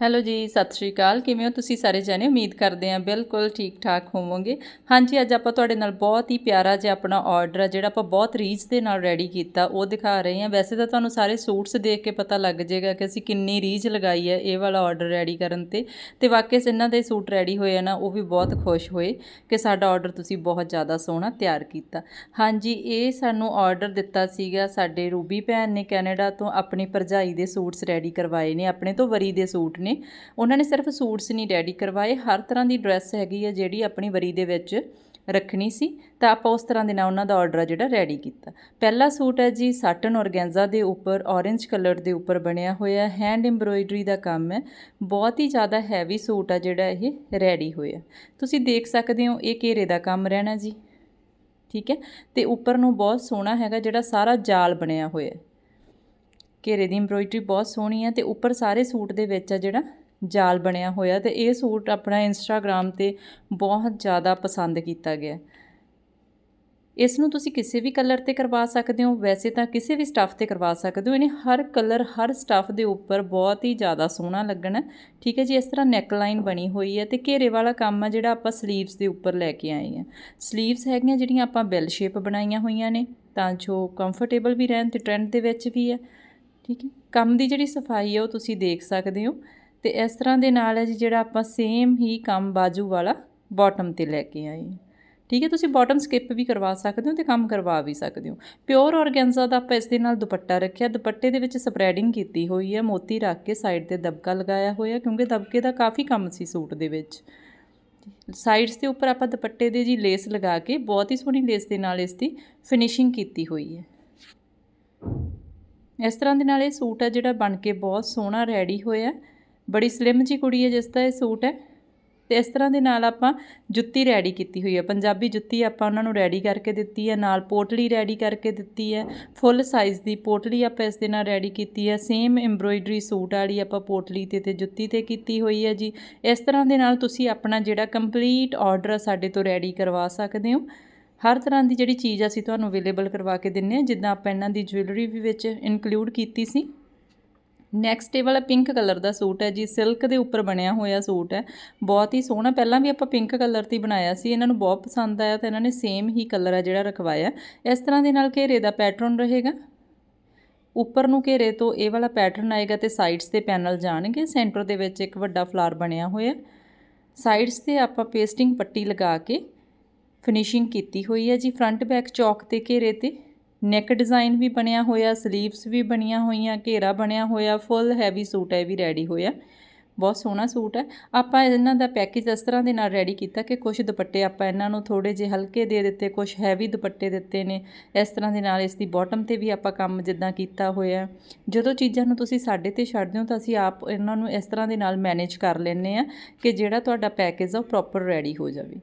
Hello ਜੀ, ਸਤਿ ਸ਼੍ਰੀ ਅਕਾਲ। ਕਿਵੇਂ ਹੋ ਤੁਸੀਂ ਸਾਰੇ ਜਣੇ? ਉਮੀਦ ਕਰਦੇ ਹਾਂ ਬਿਲਕੁਲ ਠੀਕ ਠਾਕ ਹੋਵੋਗੇ। ਹਾਂਜੀ, ਅੱਜ ਆਪਾਂ ਤੁਹਾਡੇ ਨਾਲ ਬਹੁਤ ਹੀ ਪਿਆਰਾ ਜਿਹਾ ਆਪਣਾ ਆਰਡਰ ਆ, ਜਿਹੜਾ ਆਪਾਂ ਬਹੁਤ ਰੀਝ ਦੇ ਨਾਲ ਰੈਡੀ ਕੀਤਾ। ਉਹ ਦਿਖਾ ਰਹੇ ਹਾਂ। ਵੈਸੇ ਤਾਂ ਤੁਹਾਨੂੰ ਸਾਰੇ ਸੂਟਸ ਦੇਖ ਕੇ ਪਤਾ ਲੱਗ ਜਾਏਗਾ ਕਿ ਅਸੀਂ ਕਿੰਨੀ ਰੀਝ ਲਗਾਈ ਹੈ ਇਹ ਵਾਲਾ ਆਰਡਰ ਰੈਡੀ ਕਰਨ ਤੇ। ਤੇ ਵਾਕਿਆ 'ਚ ਇਹਨਾਂ ਦੇ ਸੂਟ ਰੈਡੀ ਹੋਏ ਆ ਨਾ, ਉਹ ਵੀ ਬਹੁਤ ਖੁਸ਼ ਹੋਏ ਕਿ ਸਾਡਾ ਆਰਡਰ ਤੁਸੀਂ ਬਹੁਤ ਜ਼ਿਆਦਾ ਸੋਹਣਾ ਤਿਆਰ ਕੀਤਾ। ਹਾਂਜੀ, ਇਹ ਸਾਨੂੰ ਆਰਡਰ ਦਿੱਤਾ ਸੀਗਾ ਸਾਡੇ ਰੂਬੀ ਭੈਣ ਨੇ ਕੈਨੇਡਾ ਤੋਂ ਆਪਣੀ ਭਰਜਾਈ ਦੇ ਸੂਟਸ ਰੈਡੀ ਕਰਵਾਏ ਨੇ, ਆਪਣੇ ਤੋਂ ਵਰੀ ਦੇ ਸੂਟ ਨੇ। ਉਹਨਾਂ ਨੇ ਸਿਰਫ ਸੂਟਸ ਨਹੀਂ ਰੈਡੀ ਕਰਵਾਏ। ਹਰ ਤਰ੍ਹਾਂ ਦੀ ਡਰੈਸ ਹੈਗੀ ਹੈ ਜਿਹੜੀ ਆਪਣੀ ਵਰੀ ਦੇ ਵਿੱਚ ਰੱਖਣੀ ਸੀ। ਤਾਂ ਆਪਾਂ ਉਸ ਤਰ੍ਹਾਂ ਦੇ ਨਾਲ ਉਹਨਾਂ ਦਾ ਆਰਡਰ ਆ ਜਿਹੜਾ ਰੈਡੀ ਕੀਤਾ। ਪਹਿਲਾ ਸੂਟ ਹੈ ਜੀ ਸਾਟਨ ਔਰਗੈਂਜ਼ਾ ਦੇ ਉੱਪਰ ਔਰੇਂਜ ਕਲਰ ਦੇ ਉੱਪਰ ਬਣਿਆ ਹੋਇਆ ਹੈਂਡ ਐਮਬ੍ਰੋਇਡਰੀ ਦਾ ਕੰਮ ਹੈ। ਬਹੁਤ ਹੀ ਜ਼ਿਆਦਾ ਹੈਵੀ ਸੂਟ ਆ ਜਿਹੜਾ ਇਹ ਰੈਡੀ ਹੋਇਆ। ਤੁਸੀਂ ਦੇਖ ਸਕਦੇ ਹੋ ਇਹ ਘੇਰੇ ਦਾ ਕੰਮ ਰਹਿਣਾ ਜੀ। ਠੀਕ ਹੈ? ਤੇ ਉੱਪਰ ਨੂੰ ਬਹੁਤ ਸੋਹਣਾ ਹੈਗਾ ਜਿਹੜਾ ਸਾਰਾ ਜਾਲ ਬਣਿਆ ਹੋਇਆ। ਘੇਰੇ ਦੀ ਐਮਬ੍ਰੋਇਡਰੀ ਬਹੁਤ ਸੋਹਣੀ ਹੈ ਤੇ ਉੱਪਰ ਸਾਰੇ ਸੂਟ ਦੇ ਵਿੱਚ ਆ ਜਿਹੜਾ ਜਾਲ ਬਣਿਆ ਹੋਇਆ ਤੇ ਇਹ ਸੂਟ ਆਪਣਾ ਇੰਸਟਾਗ੍ਰam ਤੇ ਬਹੁਤ ਜ਼ਿਆਦਾ ਪਸੰਦ ਕੀਤਾ ਗਿਆ ਇਸ ਨੂੰ ਤੁਸੀਂ ਕਿਸੇ ਵੀ ਕਲਰ ਤੇ ਕਰਵਾ ਸਕਦੇ ਹੋ, ਵੈਸੇ ਤਾਂ ਕਿਸੇ ਵੀ ਸਟੱਫ ਤੇ ਕਰਵਾ ਸਕਦੇ ਹੋ, ਇਹਨੇ ਹਰ ਕਲਰ, ਹਰ ਸਟੱਫ ਦੇ ਉੱਪਰ ਬਹੁਤ ਹੀ ਜ਼ਿਆਦਾ ਸੋਹਣਾ ਲੱਗਣਾ ਠੀਕ ਹੈ ਜੀ, ਇਸ ਤਰ੍ਹਾਂ ਨੈਕ ਲਾਈਨ ਬਣੀ ਹੋਈ ਹੈ ਤੇ ਘੇਰੇ ਵਾਲਾ ਕੰਮ ਆ ਜਿਹੜਾ ਆਪਾਂ ਸਲੀਵਸ ਦੇ ਉੱਪਰ ਲੈ ਕੇ ਆਏ ਆ ਸਲੀਵਸ ਹੈਗੀਆਂ ਜਿਹੜੀਆਂ ਆਪਾਂ ਬੈਲ ਸ਼ੇਪ ਬਣਾਈਆਂ ਹੋਈਆਂ ਨੇ, ਤਾਂ ਜੋ ਕੰਫਰਟੇਬਲ ਵੀ ਰਹਿਣ ਤੇ ਟ੍ਰੈਂਡ ਦੇ ਵਿੱਚ ਵੀ ਹੈ। ਠੀਕ ਹੈ? ਕੰਮ ਦੀ ਜਿਹੜੀ ਸਫ਼ਾਈ ਹੈ ਉਹ ਤੁਸੀਂ ਦੇਖ ਸਕਦੇ ਹੋ ਤੇ ਇਸ ਤਰ੍ਹਾਂ ਦੇ ਨਾਲ ਹੈ ਜੀ ਜਿਹੜਾ ਆਪਾਂ ਸੇਮ ਹੀ ਕੰਮ ਬਾਜੂ ਵਾਲਾ ਬਾਟਮ ਤੇ ਲੈ ਕੇ ਆਏ ਹਾਂ। ਠੀਕ ਹੈ? ਤੁਸੀਂ ਬਾਟਮ ਸਕਿਪ ਵੀ ਕਰਵਾ ਸਕਦੇ ਹੋ ਤੇ ਕੰਮ ਕਰਵਾ ਵੀ ਸਕਦੇ ਹੋ। ਪਿਓਰ ਔਰਗੈਂਜ਼ਾ ਦਾ ਆਪਾਂ ਇਸ ਦੇ ਨਾਲ ਦੁਪੱਟਾ ਰੱਖਿਆ। ਦੁਪੱਟੇ ਦੇ ਵਿੱਚ ਸਪਰੈਡਿੰਗ ਕੀਤੀ ਹੋਈ ਹੈ। ਮੋਤੀ ਰੱਖ ਕੇ ਸਾਈਡ ਤੇ ਦਬਕਾ ਲਗਾਇਆ ਹੋਇਆ ਕਿਉਂਕਿ ਦਬਕੇ ਦਾ ਕਾਫੀ ਕੰਮ ਸੀ ਸੂਟ ਦੇ ਵਿੱਚ। ਸਾਈਡਸ ਦੇ ਉੱਪਰ ਆਪਾਂ ਦੁਪੱਟੇ ਦੇ ਜੀ ਲੇਸ ਲਗਾ ਕੇ ਬਹੁਤ ਹੀ ਸੋਹਣੀ ਲੇਸ ਦੇ ਨਾਲ ਇਸ ਦੀ ਫਿਨਿਸ਼ਿੰਗ ਕੀਤੀ ਹੋਈ ਹੈ। ਇਸ ਤਰ੍ਹਾਂ ਦੇ ਨਾਲ ਇਹ ਸੂਟ ਹੈ ਜਿਹੜਾ ਬਣ ਕੇ ਬਹੁਤ ਸੋਹਣਾ ਰੈਡੀ ਹੋਇਆ। ਬੜੀ ਸਲਿਮ ਜੀ ਕੁੜੀ ਹੈ ਜਿਸ ਦਾ ਇਹ ਸੂਟ ਹੈ। ਤੇ ਇਸ ਤਰ੍ਹਾਂ ਦੇ ਨਾਲ ਆਪਾਂ ਜੁੱਤੀ ਰੈਡੀ ਕੀਤੀ ਹੋਈ ਹੈ ਪੰਜਾਬੀ ਜੁੱਤੀ ਆਪਾਂ ਉਹਨਾਂ ਨੂੰ ਰੈਡੀ ਕਰਕੇ ਦਿੱਤੀ ਹੈ ਨਾਲ ਪੋਟਲੀ ਰੈਡੀ ਕਰਕੇ ਦਿੱਤੀ ਹੈ ਫੁੱਲ ਸਾਈਜ਼ ਦੀ ਪੋਟਲੀ ਆਪਾਂ ਇਸ ਦੇ ਨਾਲ ਰੈਡੀ ਕੀਤੀ ਹੈ ਸੇਮ ਐਮਬ੍ਰੋਇਡਰੀ ਸੂਟ ਵਾਲੀ ਆਪਾਂ ਪੋਟਲੀ ਤੇ ਤੇ ਜੁੱਤੀ ਤੇ ਕੀਤੀ ਹੋਈ ਹੈ ਜੀ। ਇਸ ਤਰ੍ਹਾਂ ਦੇ ਨਾਲ ਤੁਸੀਂ ਆਪਣਾ ਜਿਹੜਾ ਕੰਪਲੀਟ ਆਰਡਰ ਸਾਡੇ ਤੋਂ ਰੈਡੀ ਕਰਵਾ ਸਕਦੇ ਹੋ। ਹਰ ਤਰ੍ਹਾਂ ਦੀ ਜਿਹੜੀ ਚੀਜ਼ ਅਸੀਂ ਤੁਹਾਨੂੰ ਅਵੇਲੇਬਲ ਕਰਵਾ ਕੇ ਦਿੰਨੇ ਆ, ਜਿੱਦਾਂ ਆਪਾਂ ਇਹਨਾਂ ਦੀ ਜੁਐਲਰੀ ਵੀ ਵਿੱਚ ਇਨਕਲੂਡ ਕੀਤੀ ਸੀ। ਨੈਕਸਟ ਇਹ ਵਾਲਾ ਪਿੰਕ ਕਲਰ ਦਾ ਸੂਟ ਹੈ ਜੀ ਸਿਲਕ ਦੇ ਉੱਪਰ ਬਣਿਆ ਹੋਇਆ ਸੂਟ ਹੈ। ਬਹੁਤ ਹੀ ਸੋਹਣਾ, ਪਹਿਲਾਂ ਵੀ ਆਪਾਂ ਪਿੰਕ ਕਲਰ ਤੇ ਬਣਾਇਆ ਸੀ, ਇਹਨਾਂ ਨੂੰ ਬਹੁਤ ਪਸੰਦ ਆਇਆ ਤੇ ਇਹਨਾਂ ਨੇ ਸੇਮ ਹੀ ਕਲਰ ਹੈ ਜਿਹੜਾ ਰਖਵਾਇਆ। ਇਸ ਤਰ੍ਹਾਂ ਦੇ ਨਾਲ ਘੇਰੇ ਦਾ ਪੈਟਰਨ ਰਹੇਗਾ। ਉੱਪਰ ਨੂੰ ਘੇਰੇ ਤੋਂ ਇਹ ਵਾਲਾ ਪੈਟਰਨ ਆਏਗਾ ਤੇ ਸਾਈਡਸ ਤੇ ਪੈਨਲ ਜਾਣਗੇ। ਸੈਂਟਰ ਦੇ ਵਿੱਚ ਇੱਕ ਵੱਡਾ ਫਲਾਰ ਬਣਿਆ ਹੋਇਆ। ਸਾਈਡਸ ਤੇ ਆਪਾਂ ਪੇਸਟਿੰਗ ਪੱਟੀ ਲਗਾ ਕੇ ਫਿਨਿਸ਼ਿੰਗ ਕੀਤੀ ਹੋਈ ਹੈ ਜੀ ਫਰੰਟ ਬੈਕ ਚੌਕ ਤੇ ਘੇਰੇ ਤੇ। ਨੈਕ ਡਿਜ਼ਾਈਨ ਵੀ ਬਣਿਆ ਹੋਇਆ ਸਲੀਵਸ ਵੀ ਬਣੀਆਂ ਹੋਈਆਂ, ਘੇਰਾ ਬਣਿਆ ਹੋਇਆ ਫੁੱਲ ਹੈਵੀ ਸੂਟ ਹੈ ਵੀ ਰੈਡੀ ਹੋਇਆ। ਬਹੁਤ ਸੋਹਣਾ ਸੂਟ ਹੈ। ਆਪਾਂ ਇਹਨਾਂ ਦਾ ਪੈਕੇਜ ਇਸ ਤਰ੍ਹਾਂ ਦੇ ਨਾਲ ਰੈਡੀ ਕੀਤਾ ਕਿ ਕੁਝ ਦੁਪੱਟੇ ਆਪਾਂ ਇਹਨਾਂ ਨੂੰ ਥੋੜੇ ਜਿਹੇ ਹਲਕੇ ਦੇ ਦਿੱਤੇ ਕੁਝ ਹੈਵੀ ਦੁਪੱਟੇ ਦਿੱਤੇ ਨੇ। ਇਸ ਤਰ੍ਹਾਂ ਦੇ ਨਾਲ ਇਸ ਦੀ ਬਾਟਮ ਤੇ ਵੀ ਆਪਾਂ ਕੰਮ ਜਿੱਦਾਂ ਕੀਤਾ ਹੋਇਆ। ਜਦੋਂ ਚੀਜ਼ਾਂ ਨੂੰ ਤੁਸੀਂ ਸਾਡੇ ਤੇ ਛੱਡਦੇ ਹੋ, ਤਾਂ ਅਸੀਂ ਆਪ ਇਹਨਾਂ ਨੂੰ ਇਸ ਤਰ੍ਹਾਂ ਦੇ ਨਾਲ ਮੈਨੇਜ ਕਰ ਲੈਂਦੇ ਆ ਕਿ ਜਿਹੜਾ ਤੁਹਾਡਾ ਪੈਕੇਜ ਆ, ਉਹ ਪ੍ਰੋਪਰ ਰੈਡੀ ਹੋ ਜਾਵੇ।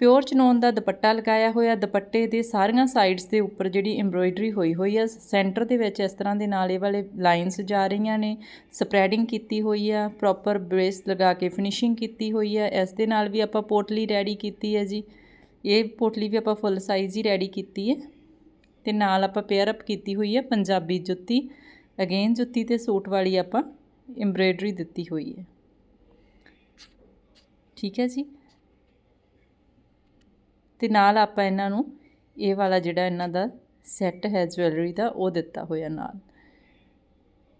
ਪਿਓਰ ਚਨੋਨ ਦਾ ਦੁਪੱਟਾ ਲਗਾਇਆ ਹੋਇਆ। ਦੁਪੱਟੇ ਦੇ ਸਾਰੀਆਂ ਸਾਈਡਸ ਦੇ ਉੱਪਰ ਜਿਹੜੀ ਐਮਬ੍ਰੋਇਡਰੀ ਹੋਈ ਹੋਈ ਆ, ਸੈਂਟਰ ਦੇ ਵਿੱਚ ਇਸ ਤਰ੍ਹਾਂ ਦੇ ਨਾਲ ਇਹ ਵਾਲੇ ਲਾਈਨਸ ਜਾ ਰਹੀਆਂ ਨੇ। ਸਪਰੈਡਿੰਗ ਕੀਤੀ ਹੋਈ ਆ ਪ੍ਰੋਪਰ ਬ੍ਰੇਸ ਲਗਾ ਕੇ ਫਿਨਿਸ਼ਿੰਗ ਕੀਤੀ ਹੋਈ ਆ। ਇਸ ਦੇ ਨਾਲ ਵੀ ਆਪਾਂ ਪੋਟਲੀ ਰੈਡੀ ਕੀਤੀ ਹੈ ਜੀ। ਇਹ ਪੋਟਲੀ ਵੀ ਆਪਾਂ ਫੁੱਲ ਸਾਈਜ਼ ਹੀ ਰੈਡੀ ਕੀਤੀ ਹੈ ਤੇ ਨਾਲ ਆਪਾਂ ਪੇਅਰ ਅਪ ਕੀਤੀ ਹੋਈ ਹੈ ਪੰਜਾਬੀ ਜੁੱਤੀ। ਅਗੇਨ ਜੁੱਤੀ ਤੇ ਸੂਟ ਵਾਲੀ ਆਪਾਂ ਐਮਬ੍ਰੋਇਡਰੀ ਦਿੱਤੀ ਹੋਈ ਹੈ ਠੀਕ ਹੈ ਜੀ। ਤੇ ਨਾਲ ਆਪਾਂ ਇਹਨਾਂ ਨੂੰ ਇਹ ਵਾਲਾ ਜਿਹੜਾ ਇਹਨਾਂ ਦਾ ਸੈੱਟ ਹੈ ਜੁਐਲਰੀ ਦਾ, ਉਹ ਦਿੱਤਾ ਹੋਇਆ ਨਾਲ।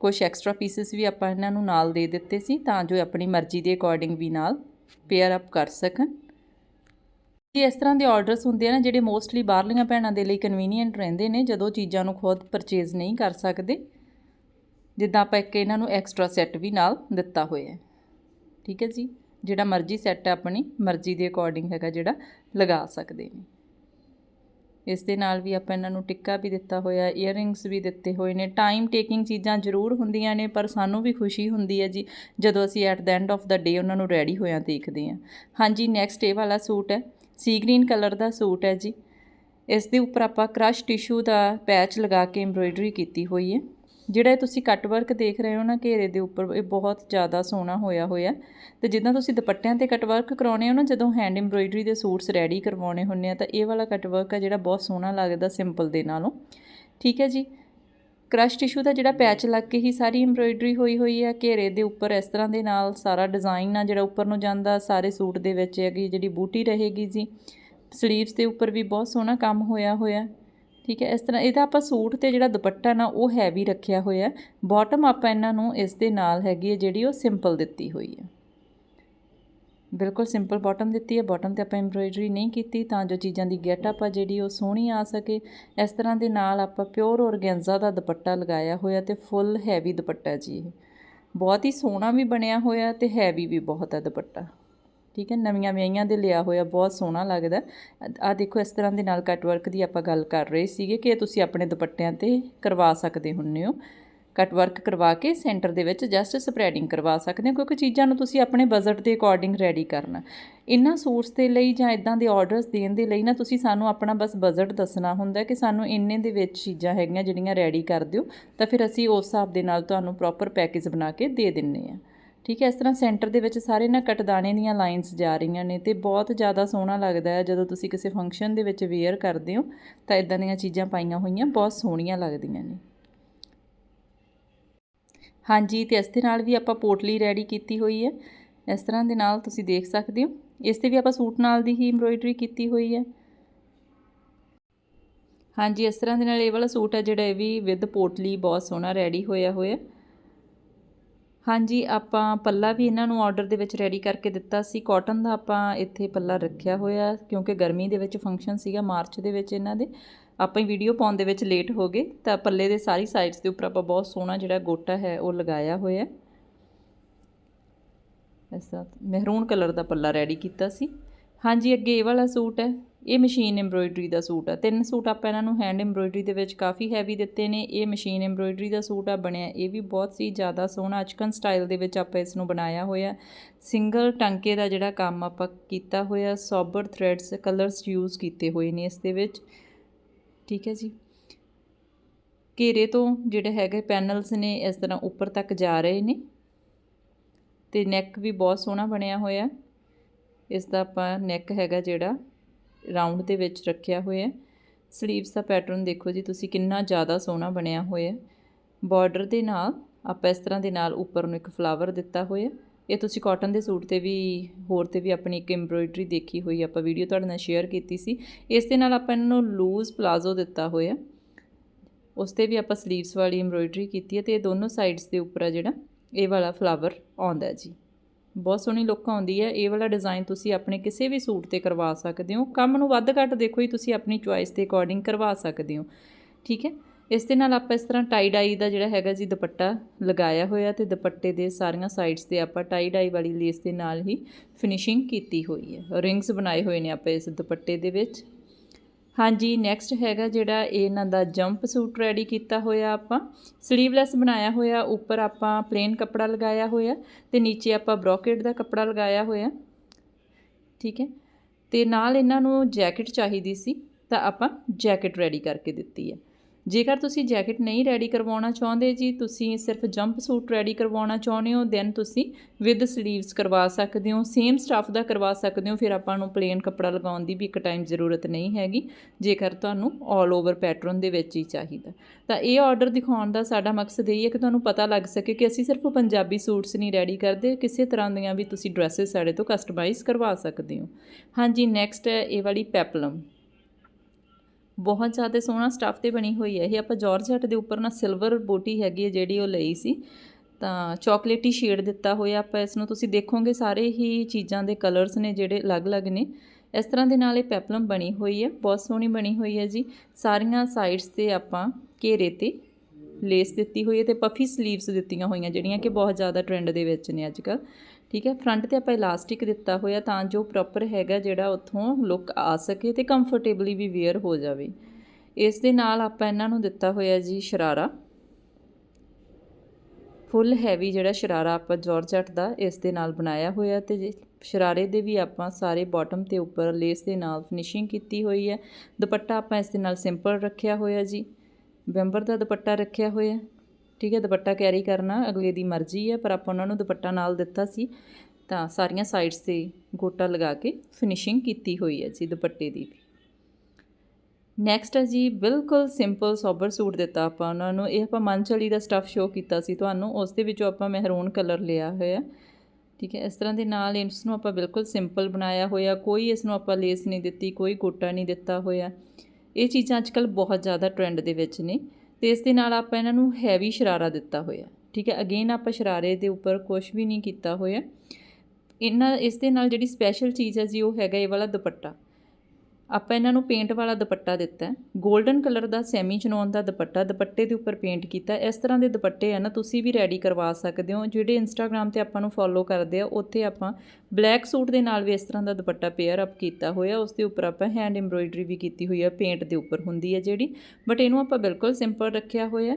ਕੁਝ ਐਕਸਟਰਾ ਪੀਸਸ ਵੀ ਆਪਾਂ ਇਹਨਾਂ ਨੂੰ ਨਾਲ ਦੇ ਦਿੱਤੇ ਸੀ, ਤਾਂ ਜੋ ਆਪਣੀ ਮਰਜ਼ੀ ਦੇ ਅਕੋਰਡਿੰਗ ਵੀ ਨਾਲ ਪੇਅਰ ਅਪ ਕਰ ਸਕਣ। ਇਹ ਇਸ ਤਰ੍ਹਾਂ ਦੇ ਆਰਡਰਸ ਹੁੰਦੇ ਆ ਨਾ, ਜਿਹੜੇ ਮੋਸਟਲੀ ਬਾਹਰਲੀਆਂ ਭੈਣਾਂ ਦੇ ਲਈ ਕਨਵੀਨੀਅੰਟ ਰਹਿੰਦੇ ਨੇ, ਜਦੋਂ ਚੀਜ਼ਾਂ ਨੂੰ ਖੁਦ ਪਰਚੇਜ਼ ਨਹੀਂ ਕਰ ਸਕਦੇ, ਜਿੱਦਾਂ ਆਪਾਂ ਇੱਕ ਇਹਨਾਂ ਨੂੰ ਐਕਸਟਰਾ ਸੈੱਟ ਵੀ ਨਾਲ ਦਿੱਤਾ ਹੋਇਆ ਹੈ। ਠੀਕ ਹੈ ਜੀ? ਜਿਹੜਾ ਮਰਜ਼ੀ ਸੈੱਟ ਆਪਣੀ ਮਰਜ਼ੀ ਦੇ ਅਕੋਰਡਿੰਗ ਹੈਗਾ ਜਿਹੜਾ ਲਗਾ ਸਕਦੇ ਨੇ। ਇਸ ਦੇ ਨਾਲ ਵੀ ਆਪਾਂ ਇਹਨਾਂ ਨੂੰ ਟਿੱਕਾ ਵੀ ਦਿੱਤਾ ਹੋਇਆ 이어ਰਿੰਗਸ ਵੀ ਦਿੱਤੇ ਹੋਏ ਨੇ। ਟਾਈਮ ਟੇਕਿੰਗ ਚੀਜ਼ਾਂ ਜ਼ਰੂਰ ਹੁੰਦੀਆਂ ਨੇ, ਪਰ ਸਾਨੂੰ ਵੀ ਖੁਸ਼ੀ ਹੁੰਦੀ ਹੈ ਜੀ, ਜਦੋਂ ਅਸੀਂ at the end of the day ਉਹਨਾਂ ਨੂੰ ਰੈਡੀ ਹੋਇਆਂ ਦੇਖਦੇ ਹਾਂ। ਹਾਂਜੀ ਨੈਕਸਟ ਇਹ ਵਾਲਾ ਸੂਟ ਹੈ ਸੀ ਗ੍ਰੀਨ ਕਲਰ ਦਾ ਸੂਟ ਹੈ ਜੀ। ਇਸ ਦੇ ਉੱਪਰ ਆਪਾਂ ਕ੍ਰਸ਼ ਟਿਸ਼ੂ ਦਾ ਪੈਚ ਲਗਾ ਕੇ ਐਮਬ੍ਰੋਇਡਰੀ ਕੀਤੀ ਹੋਈ ਹੈ। ਜਿਹੜਾ ਤੁਸੀਂ ਕੱਟ ਵਰਕ ਦੇਖ ਰਹੇ ਹੋ ਨਾ ਘੇਰੇ ਦੇ ਉੱਪਰ, ਇਹ ਬਹੁਤ ਜ਼ਿਆਦਾ ਸੋਹਣਾ ਹੋਇਆ ਹੋਇਆ। ਤੇ ਜਿੱਦਾਂ ਤੁਸੀਂ ਦੁਪੱਟਿਆਂ ਤੇ ਕੱਟ ਵਰਕ ਕਰਾਉਣੇ ਹੋ ਨਾ, ਜਦੋਂ ਹੈਂਡ ਐਮਬ੍ਰੋਇਡਰੀ ਦੇ ਸੂਟਸ ਰੈਡੀ ਕਰਵਾਉਣੇ ਹੁੰਦੇ ਆ, ਤਾਂ ਇਹ ਵਾਲਾ ਕੱਟ ਵਰਕ ਆ ਜਿਹੜਾ ਬਹੁਤ ਸੋਹਣਾ ਲੱਗਦਾ ਸਿੰਪਲ ਦੇ ਨਾਲੋਂ। ਠੀਕ ਹੈ ਜੀ? ਕ੍ਰਸ਼ ਟਿਸ਼ੂ ਦਾ ਜਿਹੜਾ ਪੈਚ ਲੱਗ ਕੇ ਹੀ ਸਾਰੀ ਐਮਬ੍ਰੋਇਡਰੀ ਹੋਈ ਹੋਈ ਹੈ ਘੇਰੇ ਦੇ ਉੱਪਰ ਇਸ ਤਰ੍ਹਾਂ ਦੇ ਨਾਲ ਸਾਰਾ ਡਿਜ਼ਾਈਨ ਆ ਜਿਹੜਾ ਉੱਪਰ ਨੂੰ ਜਾਂਦਾ, ਸਾਰੇ ਸੂਟ ਦੇ ਵਿੱਚ ਹੈਗੀ ਜਿਹੜੀ ਬੂਟੀ ਰਹੇਗੀ ਜੀ। ਸਲੀਵਸ ਦੇ ਉੱਪਰ ਵੀ ਬਹੁਤ ਸੋਹਣਾ ਕੰਮ ਹੋਇਆ ਹੋਇਆ। ਠੀਕ ਹੈ, ਇਸ ਤਰ੍ਹਾਂ ਇਹਦਾ ਆਪਾਂ ਸੂਟ ਤੇ ਜਿਹੜਾ ਦੁਪੱਟਾ ਨਾ, ਉਹ ਹੈਵੀ ਰੱਖਿਆ ਹੋਇਆ ਬਾਟਮ ਆਪਾਂ ਇਹਨਾਂ ਨੂੰ ਇਸ ਦੇ ਨਾਲ ਹੈਗੀ ਹੈ ਜਿਹੜੀ ਉਹ ਸਿੰਪਲ ਦਿੱਤੀ ਹੋਈ ਹੈ। ਬਿਲਕੁਲ ਸਿੰਪਲ ਬਾਟਮ ਦਿੱਤੀ ਹੈ। ਬਾਟਮ ਤੇ ਆਪਾਂ ਐਮਬ੍ਰੋਇਡਰੀ ਨਹੀਂ ਕੀਤੀ ਤਾਂ ਜੋ ਚੀਜ਼ਾਂ ਦੀ ਗੈਟ ਅਪ ਆ ਜਿਹੜੀ ਉਹ ਸੋਹਣੀ ਆ ਸਕੇ। ਇਸ ਤਰ੍ਹਾਂ ਦੇ ਨਾਲ ਆਪਾਂ ਪਿਓਰ ਔਰਗੈਂਜ਼ਾ ਦਾ ਦੁਪੱਟਾ ਲਗਾਇਆ ਹੋਇਆ ਤੇ ਫੁੱਲ ਹੈਵੀ ਦੁਪੱਟਾ ਜੀ ਇਹ। ਬਹੁਤ ਹੀ ਸੋਹਣਾ ਵੀ ਬਣਿਆ ਹੋਇਆ ਤੇ ਹੈਵੀ ਵੀ ਬਹੁਤ ਹੈ ਦੁਪੱਟਾ। ਠੀਕ ਹੈ, ਨਵੀਆਂ ਵਿਆਹੀਆਂ ਦੇ ਲਿਆ ਹੋਇਆ ਬਹੁਤ ਸੋਹਣਾ ਲੱਗਦਾ। ਆ ਦੇਖੋ, ਇਸ ਤਰ੍ਹਾਂ ਦੇ ਨਾਲ ਕੱਟ ਵਰਕ ਦੀ ਆਪਾਂ ਗੱਲ ਕਰ ਰਹੇ ਸੀਗੇ ਕਿ ਇਹ ਤੁਸੀਂ ਆਪਣੇ ਦੁਪੱਟਿਆਂ ਤੇ ਕਰਵਾ ਸਕਦੇ ਹੁੰਨੇ ਹੋ। ਕੱਟ ਵਰਕ ਕਰਵਾ ਕੇ ਸੈਂਟਰ ਦੇ ਵਿੱਚ ਜਸਟ ਸਪਰੈਡਿੰਗ ਕਰਵਾ ਸਕਦੇ ਹੋ, ਕਿਉਂਕਿ ਚੀਜ਼ਾਂ ਨੂੰ ਤੁਸੀਂ ਆਪਣੇ ਬਜਟ ਦੇ ਅਕੋਰਡਿੰਗ ਰੈਡੀ ਕਰਨਾ। ਇਹਨਾਂ ਸੂਟਸ ਦੇ ਲਈ ਜਾਂ ਇਦਾਂ ਦੇ ਆਰਡਰਸ ਦੇਣ ਦੇ ਲਈ ਨਾ ਤੁਸੀਂ ਸਾਨੂੰ ਆਪਣਾ ਬਸ ਬਜਟ ਦੱਸਣਾ ਹੁੰਦਾ ਕਿ ਸਾਨੂੰ ਇੰਨੇ ਦੇ ਵਿੱਚ ਚੀਜ਼ਾਂ ਹੈਗੀਆਂ ਜਿਹੜੀਆਂ ਰੈਡੀ ਕਰ ਦਿਓ, ਤਾਂ ਫਿਰ ਅਸੀਂ ਉਸ ਹਿਸਾਬ ਦੇ ਨਾਲ ਤੁਹਾਨੂੰ ਪ੍ਰੋਪਰ ਪੈਕੇਜ ਬਣਾ ਕੇ ਦੇ ਦਿੰਨੇ ਆ। ਠੀਕ ਹੈ, ਇਸ ਤਰ੍ਹਾਂ ਸੈਂਟਰ ਦੇ ਵਿੱਚ ਸਾਰੇ ਨਾ ਕਟਦਾਣੇ ਦੀਆਂ ਲਾਈਨਸ ਜਾ ਰਹੀਆਂ ਨੇ ਤੇ ਬਹੁਤ ਜ਼ਿਆਦਾ ਸੋਹਣਾ ਲੱਗਦਾ ਹੈ, ਜਦੋਂ ਤੁਸੀਂ ਕਿਸੇ ਫੰਕਸ਼ਨ ਦੇ ਵਿੱਚ ਵੇਅਰ ਕਰਦੇ ਹੋ, ਤਾਂ ਇਦਾਂ ਦੀਆਂ ਚੀਜ਼ਾਂ ਪਾਈਆਂ ਹੋਈਆਂ ਬਹੁਤ ਸੋਹਣੀਆਂ ਲੱਗਦੀਆਂ ਨੇ। ਹਾਂਜੀ, ਤੇ ਇਸ ਦੇ ਨਾਲ ਵੀ ਆਪਾਂ ਪੋਟਲੀ ਰੈਡੀ ਕੀਤੀ ਹੋਈ ਹੈ। ਇਸ ਤਰ੍ਹਾਂ ਦੇ ਨਾਲ ਤੁਸੀਂ ਦੇਖ ਸਕਦੇ ਹੋ। ਇਸ ਤੇ ਵੀ ਆਪਾਂ ਸੂਟ ਨਾਲ ਦੀ ਹੀ ਐਮਬ੍ਰੋਇਡਰੀ ਕੀਤੀ ਹੋਈ ਹੈ। ਹਾਂਜੀ, ਇਸ ਤਰ੍ਹਾਂ ਦੇ ਨਾਲ ਇਹ ਵਾਲਾ ਸੂਟ ਹੈ ਜਿਹੜਾ ਇਹ ਵੀ ਵਿਦ ਪੋਟਲੀ ਬਹੁਤ ਸੋਹਣਾ ਰੈਡੀ ਹੋਇਆ ਹੋਇਆ। ਹਾਂਜੀ, ਆਪਾਂ ਪੱਲਾ ਵੀ ਇਹਨਾਂ ਨੂੰ ਆਰਡਰ ਦੇ ਵਿੱਚ ਰੈਡੀ ਕਰਕੇ ਦਿੱਤਾ ਸੀ। ਕਾਟਨ ਦਾ ਆਪਾਂ ਇੱਥੇ ਪੱਲਾ ਰੱਖਿਆ ਹੋਇਆ, ਕਿਉਂਕਿ ਗਰਮੀ ਦੇ ਵਿੱਚ ਫੰਕਸ਼ਨ ਸੀਗਾ ਮਾਰਚ ਦੇ ਵਿੱਚ ਇਹਨਾਂ ਦੇ। ਆਪਾਂ ਹੀ ਵੀਡੀਓ ਪਾਉਣ ਦੇ ਵਿੱਚ ਲੇਟ ਹੋ ਗਏ, ਤਾਂ ਪੱਲੇ ਦੇ ਸਾਰੀ ਸਾਈਡਸ ਦੇ ਉੱਪਰ ਆਪਾਂ ਬਹੁਤ ਸੋਹਣਾ ਜਿਹੜਾ ਗੋਟਾ ਹੈ, ਉਹ ਲਗਾਇਆ ਹੋਇਆ। ਇਸ ਤਰ੍ਹਾਂ ਮਹਿਰੂਨ ਕਲਰ ਦਾ ਪੱਲਾ ਰੈਡੀ ਕੀਤਾ ਸੀ। ਹਾਂਜੀ, ਅੱਗੇ ਇਹ ਵਾਲਾ ਸੂਟ ਹੈ। ਇਹ ਮਸ਼ੀਨ ਐਮਬ੍ਰੋਇਡਰੀ ਦਾ ਸੂਟ ਆ। ਤਿੰਨ ਸੂਟ ਆਪਾਂ ਇਹਨਾਂ ਨੂੰ ਹੈਂਡ ਐਮਬ੍ਰੋਇਡਰੀ ਦੇ ਵਿੱਚ ਕਾਫੀ ਹੈਵੀ ਦਿੱਤੇ ਨੇ। ਇਹ ਮਸ਼ੀਨ ਐਮਬ੍ਰੋਇਡਰੀ ਦਾ ਸੂਟ ਆ, ਬਣਿਆ ਇਹ ਵੀ ਬਹੁਤ ਹੀ ਜ਼ਿਆਦਾ ਸੋਹਣਾ। ਅਚਕਨ ਸਟਾਈਲ ਦੇ ਵਿੱਚ ਆਪਾਂ ਇਸ ਨੂੰ ਬਣਾਇਆ ਹੋਇਆ ਸਿੰਗਲ ਟਾਂਕੇ ਦਾ ਜਿਹੜਾ ਕੰਮ ਆਪਾਂ ਕੀਤਾ ਹੋਇਆ ਸੋਬਰ ਥ੍ਰੈਡਸ ਕਲਰਸ ਯੂਜ਼ ਕੀਤੇ ਹੋਏ ਨੇ ਇਸ ਦੇ ਵਿੱਚ। ਠੀਕ ਹੈ ਜੀ। ਘੇਰੇ ਤੋਂ ਜਿਹੜੇ ਹੈਗੇ ਪੈਨਲਸ ਨੇ, ਇਸ ਤਰ੍ਹਾਂ ਉੱਪਰ ਤੱਕ ਜਾ ਰਹੇ ਨੇ। ਤੇ ਨੈਕ ਵੀ ਬਹੁਤ ਸੋਹਣਾ ਬਣਿਆ ਹੋਇਆ। ਇਸ ਦਾ ਆਪਾਂ ਨੈਕ ਹੈਗਾ ਜਿਹੜਾ ਰਾਉਂਡ ਦੇ ਵਿੱਚ ਰੱਖਿਆ ਹੋਇਆ ਸਲੀਵਸ ਦਾ ਪੈਟਰਨ ਦੇਖੋ ਜੀ, ਤੁਸੀਂ ਕਿੰਨਾ ਜ਼ਿਆਦਾ ਸੋਹਣਾ ਬਣਿਆ ਹੋਇਆ ਬਾਰਡਰ ਦੇ ਨਾਲ, ਆਪਾਂ ਇਸ ਤਰ੍ਹਾਂ ਦੇ ਨਾਲ ਉੱਪਰ ਨੂੰ ਇੱਕ ਫਲਾਵਰ ਦਿੱਤਾ ਹੋਇਆ ਇਹ ਤੁਸੀਂ ਕਾਟਨ ਦੇ ਸੂਟ ਤੇ ਵੀ, ਹੋਰ ਤੇ ਵੀ ਆਪਣੀ ਇੱਕ ਐਮਬ੍ਰੋਇਡਰੀ ਦੇਖੀ ਹੋਈ ਆਪਾਂ ਵੀਡੀਓ ਤੁਹਾਡੇ ਨਾਲ ਸ਼ੇਅਰ ਕੀਤੀ ਸੀ। ਇਸ ਦੇ ਨਾਲ ਆਪਾਂ ਇਹਨਾਂ ਨੂੰ ਲੂਜ਼ ਪਲਾਜ਼ੋ ਦਿੱਤਾ ਹੋਇਆ ਉਸ ਤੇ ਵੀ ਆਪਾਂ ਸਲੀਵਸ ਵਾਲੀ ਐਮਬ੍ਰੋਇਡਰੀ ਕੀਤੀ ਹੈ ਤੇ ਇਹ ਦੋਨੋਂ ਸਾਈਡਸ ਦੇ ਉੱਪਰ ਆ ਜਿਹੜਾ, ਇਹ ਵਾਲਾ ਫਲਾਵਰ ਆਉਂਦਾ ਜੀ। ਬਹੁਤ ਸੋਹਣੀ ਲੁੱਕ ਆਉਂਦੀ ਹੈ। ਇਹ ਵਾਲਾ ਡਿਜ਼ਾਈਨ ਤੁਸੀਂ ਆਪਣੇ ਕਿਸੇ ਵੀ ਸੂਟ ਤੇ ਕਰਵਾ ਸਕਦੇ ਹੋ। ਕੰਮ ਨੂੰ ਵੱਧ ਘੱਟ ਦੇਖੋ ਹੀ ਤੁਸੀਂ ਆਪਣੀ ਚੁਆਇਸ ਦੇ ਅਕੋਰਡਿੰਗ ਕਰਵਾ ਸਕਦੇ ਹੋ। ਠੀਕ ਹੈ? ਇਸ ਦੇ ਨਾਲ ਆਪਾਂ ਇਸ ਤਰ੍ਹਾਂ ਟਾਈ ਡਾਈ ਦਾ ਜਿਹੜਾ ਹੈਗਾ ਜੀ ਦੁਪੱਟਾ ਲਗਾਇਆ ਹੋਇਆ ਤੇ ਦੁਪੱਟੇ ਦੇ ਸਾਰੀਆਂ ਸਾਈਡਸ ਤੇ ਆਪਾਂ ਟਾਈ ਡਾਈ ਵਾਲੀ ਲੇਸ ਦੇ ਨਾਲ ਹੀ ਫਿਨਿਸ਼ਿੰਗ ਕੀਤੀ ਹੋਈ ਹੈ। ਰਿੰਗਸ ਬਣਾਏ ਹੋਏ ਨੇ ਆਪਾਂ ਇਸ ਦੁਪੱਟੇ ਦੇ ਵਿੱਚ। ਹਾਂਜੀ ਨੈਕਸਟ ਹੈਗਾ ਜਿਹੜਾ ਇਹਨਾਂ ਦਾ ਜੰਪ ਸੂਟ ਰੈਡੀ ਕੀਤਾ ਹੋਇਆ ਆਪਾਂ। ਸਲੀਵਲੈਸ ਬਣਾਇਆ ਹੋਇਆ, ਉੱਪਰ ਆਪਾਂ ਪਲੇਨ ਕੱਪੜਾ ਲਗਾਇਆ ਹੋਇਆ ਤੇ ਨੀਚੇ ਆਪਾਂ ਬ੍ਰੋਕੇਟ ਦਾ ਕੱਪੜਾ ਲਗਾਇਆ ਹੋਇਆ। ਠੀਕ ਹੈ? ਤੇ ਨਾਲ ਇਹਨਾਂ ਨੂੰ ਜੈਕਟ ਚਾਹੀਦੀ ਸੀ ਤਾਂ ਆਪਾਂ ਜੈਕਟ ਰੈਡੀ ਕਰਕੇ ਦਿੱਤੀ ਹੈ। ਜੇਕਰ ਤੁਸੀਂ ਜੈਕਟ ਨਹੀਂ ਰੈਡੀ ਕਰਵਾਉਣਾ ਚਾਹੁੰਦੇ ਜੀ, ਤੁਸੀਂ ਸਿਰਫ ਜੰਪ ਸੂਟ ਰੈਡੀ ਕਰਵਾਉਣਾ ਚਾਹੁੰਦੇ ਹੋ ਦੈਨ ਤੁਸੀਂ ਵਿਦ ਸਲੀਵਸ ਕਰਵਾ ਸਕਦੇ ਹੋ ਸੇਮ ਸਟਾਫ ਦਾ ਕਰਵਾ ਸਕਦੇ ਹੋ, ਫਿਰ ਆਪਾਂ ਨੂੰ ਪਲੇਨ ਕੱਪੜਾ ਲਗਾਉਣ ਦੀ ਵੀ ਇੱਕ ਟਾਈਮ ਜ਼ਰੂਰਤ ਨਹੀਂ ਹੈਗੀ, ਜੇਕਰ ਤੁਹਾਨੂੰ 올 ਓਵਰ ਪੈਟਰਨ ਦੇ ਵਿੱਚ ਹੀ ਚਾਹੀਦਾ। ਤਾਂ ਇਹ ਆਰਡਰ ਦਿਖਾਉਣ ਦਾ ਸਾਡਾ ਮਕਸਦ ਇਹ ਹੈ ਕਿ ਤੁਹਾਨੂੰ ਪਤਾ ਲੱਗ ਸਕੇ ਕਿ ਅਸੀਂ ਸਿਰਫ ਪੰਜਾਬੀ ਸੂਟਸ ਨਹੀਂ ਰੈਡੀ ਕਰਦੇ, ਕਿਸੇ ਤਰ੍ਹਾਂ ਦੀਆਂ ਵੀ ਤੁਸੀਂ ਡਰੈਸਸ ਸਾਡੇ ਤੋਂ ਕਸਟਮਾਈਜ਼ ਕਰਵਾ ਸਕਦੇ ਹੋ। ਹਾਂਜੀ ਨੈਕਸਟ ਹੈ ਇਹ ਵਾਲੀ ਪੈਪਲਮ ਬਹੁਤ ਜ਼ਿਆਦਾ ਸੋਹਣਾ ਸਟੱਫ ਤੇ ਬਣੀ ਹੋਈ ਹੈ ਇਹ। ਆਪਾਂ ਜਾਰਜਟ ਦੇ ਉੱਪਰ ਨਾ ਸਿਲਵਰ ਬੋਟੀ ਹੈਗੀ ਹੈ ਜਿਹੜੀ ਉਹ ਲਈ ਸੀ। ਤਾਂ ਚਾਕਲੇਟੀ ਸ਼ੇਡ ਦਿੱਤਾ ਹੋਇਆ। ਆਪਾਂ ਇਸ ਨੂੰ ਤੁਸੀਂ ਦੇਖੋਗੇ ਸਾਰੇ ਹੀ ਚੀਜ਼ਾਂ ਦੇ ਕਲਰਸ ਨੇ ਜਿਹੜੇ ਅਲੱਗ-ਅਲੱਗ ਨੇ। ਇਸ ਤਰ੍ਹਾਂ ਦੇ ਨਾਲ ਇਹ ਪੈਪਲਮ ਬਣੀ ਹੋਈ ਹੈ। ਬਹੁਤ ਸੋਹਣੀ ਬਣੀ ਹੋਈ ਹੈ ਜੀ। ਸਾਰੀਆਂ ਸਾਈਡਸ ਤੇ ਆਪਾਂ ਘੇਰੇ ਤੇ ਲੇਸ ਦਿੱਤੀ ਹੋਈ ਹੈ ਤੇ ਪਫੀ ਸਲੀਵਸ ਦਿੱਤੀਆਂ ਹੋਈਆਂ ਜਿਹੜੀਆਂ ਕਿ ਬਹੁਤ ਜ਼ਿਆਦਾ ਟ੍ਰੈਂਡ ਦੇ ਵਿੱਚ ਨੇ ਅੱਜ ਕੱਲ੍ਹ। ਠੀਕ ਹੈ ਫਰੰਟ ਤੇ ਆਪਾਂ ਇਲਾਸਟਿਕ ਦਿੱਤਾ ਹੋਇਆ ਤਾਂ ਜੋ ਪ੍ਰੋਪਰ ਹੈਗਾ ਜਿਹੜਾ ਉੱਥੋਂ ਲੁੱਕ ਆ ਸਕੇ ਤੇ ਕੰਫਰਟੇਬਲੀ ਵੀ ਵੇਅਰ ਹੋ ਜਾਵੇ। ਇਸ ਦੇ ਨਾਲ ਆਪਾਂ ਇਹਨਾਂ ਨੂੰ ਦਿੱਤਾ ਹੋਇਆ ਜੀ ਸ਼ਰਾਰਾ। ਫੁੱਲ ਹੈਵੀ ਜਿਹੜਾ ਸ਼ਰਾਰਾ ਆਪਾਂ ਜਾਰਜਟ ਦਾ ਇਸ ਦੇ ਨਾਲ ਬਣਾਇਆ ਹੋਇਆ ਤੇ ਜੇ ਸ਼ਰਾਰੇ ਦੇ ਵੀ ਆਪਾਂ ਸਾਰੇ ਬਾਟਮ ਤੇ ਉੱਪਰ ਲੇਸ ਦੇ ਨਾਲ ਫਿਨਿਸ਼ਿੰਗ ਕੀਤੀ ਹੋਈ ਹੈ। ਦੁਪੱਟਾ ਆਪਾਂ ਇਸ ਦੇ ਨਾਲ ਸਿੰਪਲ ਰੱਖਿਆ ਹੋਇਆ ਜੀ। ਬੈਂਬਰ ਦਾ ਦੁਪੱਟਾ ਰੱਖਿਆ ਹੋਇਆ। ਠੀਕ ਹੈ, ਦੁਪੱਟਾ ਕੈਰੀ ਕਰਨਾ ਅਗਲੇ ਦੀ ਮਰਜ਼ੀ ਹੈ, ਪਰ ਆਪਾਂ ਉਹਨਾਂ ਨੂੰ ਦੁਪੱਟਾ ਨਾਲ ਦਿੱਤਾ ਸੀ, ਤਾਂ ਸਾਰੀਆਂ ਸਾਈਡਸ ਤੇ ਗੋਟਾ ਲਗਾ ਕੇ ਫਿਨਿਸ਼ਿੰਗ ਕੀਤੀ ਹੋਈ ਹੈ ਜੀ ਦੁਪੱਟੇ ਦੀ ਨੈਕਸਟ ਹੈ ਜੀ, ਬਿਲਕੁਲ ਸਿੰਪਲ ਸੋਬਰ ਸੂਟ ਦਿੱਤਾ ਆਪਾਂ ਉਹਨਾਂ ਨੂੰ। ਇਹ ਆਪਾਂ ਮਨਚਲੀ ਦਾ ਸਟੱਫ ਸ਼ੋ ਕੀਤਾ ਸੀ ਤੁਹਾਨੂੰ, ਉਸ ਦੇ ਵਿੱਚੋਂ ਆਪਾਂ ਮਹਿਰੂਨ ਕਲਰ ਲਿਆ ਹੋਇਆ। ਠੀਕ ਹੈ, ਇਸ ਤਰ੍ਹਾਂ ਦੇ ਨਾਲ ਇਸ ਨੂੰ ਆਪਾਂ ਬਿਲਕੁਲ ਸਿੰਪਲ ਬਣਾਇਆ ਹੋਇਆ, ਕੋਈ ਇਸ ਨੂੰ ਆਪਾਂ ਲੇਸ ਨਹੀਂ ਦਿੱਤੀ, ਕੋਈ ਗੋਟਾ ਨਹੀਂ ਦਿੱਤਾ ਹੋਇਆ। ਇਹ ਚੀਜ਼ਾਂ ਅੱਜਕੱਲ ਬਹੁਤ ਜ਼ਿਆਦਾ ਟ੍ਰੈਂਡ ਦੇ ਵਿੱਚ ਨੇ। ਤੇ ਇਸ ਦੇ ਨਾਲ ਆਪਾਂ ਇਹਨਾਂ ਨੂੰ ਹੈਵੀ ਸ਼ਰਾਰਾ ਦਿੱਤਾ ਹੋਇਆ। ਠੀਕ ਹੈ ਅਗੇਨ ਆਪਾਂ ਸ਼ਰਾਰੇ ਦੇ ਉੱਪਰ ਕੁਝ ਵੀ ਨਹੀਂ ਕੀਤਾ ਹੋਇਆ। ਇਹਨਾਂ, ਇਸ ਦੇ ਨਾਲ ਜਿਹੜੀ ਸਪੈਸ਼ਲ ਚੀਜ਼ ਹੈ ਜੀ, ਉਹ ਹੈਗਾ ਇਹ ਵਾਲਾ ਦੁਪੱਟਾ। ਆਪਾਂ ਇਹਨਾਂ ਨੂੰ ਪੇਂਟ ਵਾਲਾ ਦੁਪੱਟਾ ਦਿੱਤਾ ਹੈ। 골ਡਨ ਕਲਰ ਦਾ ਸੈਮੀ ਚਨੋਨ ਦਾ ਦੁਪੱਟਾ, ਦੁਪੱਟੇ ਦੇ ਉੱਪਰ ਪੇਂਟ ਕੀਤਾ ਇਸ ਤਰ੍ਹਾਂ ਦੇ ਦੁਪੱਟੇ ਆ ਨਾ, ਤੁਸੀਂ ਵੀ ਰੈਡੀ ਕਰਵਾ ਸਕਦੇ ਹੋ। ਜਿਹੜੇ ਇੰਸਟਾਗ੍ਰam ਤੇ ਆਪਾਂ ਨੂੰ ਫੋਲੋ ਕਰਦੇ ਆ, ਉੱਥੇ ਆਪਾਂ ਬਲੈਕ ਸੂਟ ਦੇ ਨਾਲ ਵੀ ਇਸ ਤਰ੍ਹਾਂ ਦਾ ਦੁਪੱਟਾ ਪੇਅਰ ਅਪ ਕੀਤਾ ਹੋਇਆ। ਉਸ ਦੇ ਉੱਪਰ ਆਪਾਂ ਹੈਂਡ ਐਮਬ੍ਰੋਇਡਰੀ ਵੀ ਕੀਤੀ ਹੋਈ ਆ ਪੇਂਟ ਦੇ ਉੱਪਰ ਹੁੰਦੀ ਹੈ ਜਿਹੜੀ। ਬਟ ਇਹਨੂੰ ਆਪਾਂ ਬਿਲਕੁਲ ਸਿੰਪਲ ਰੱਖਿਆ ਹੋਇਆ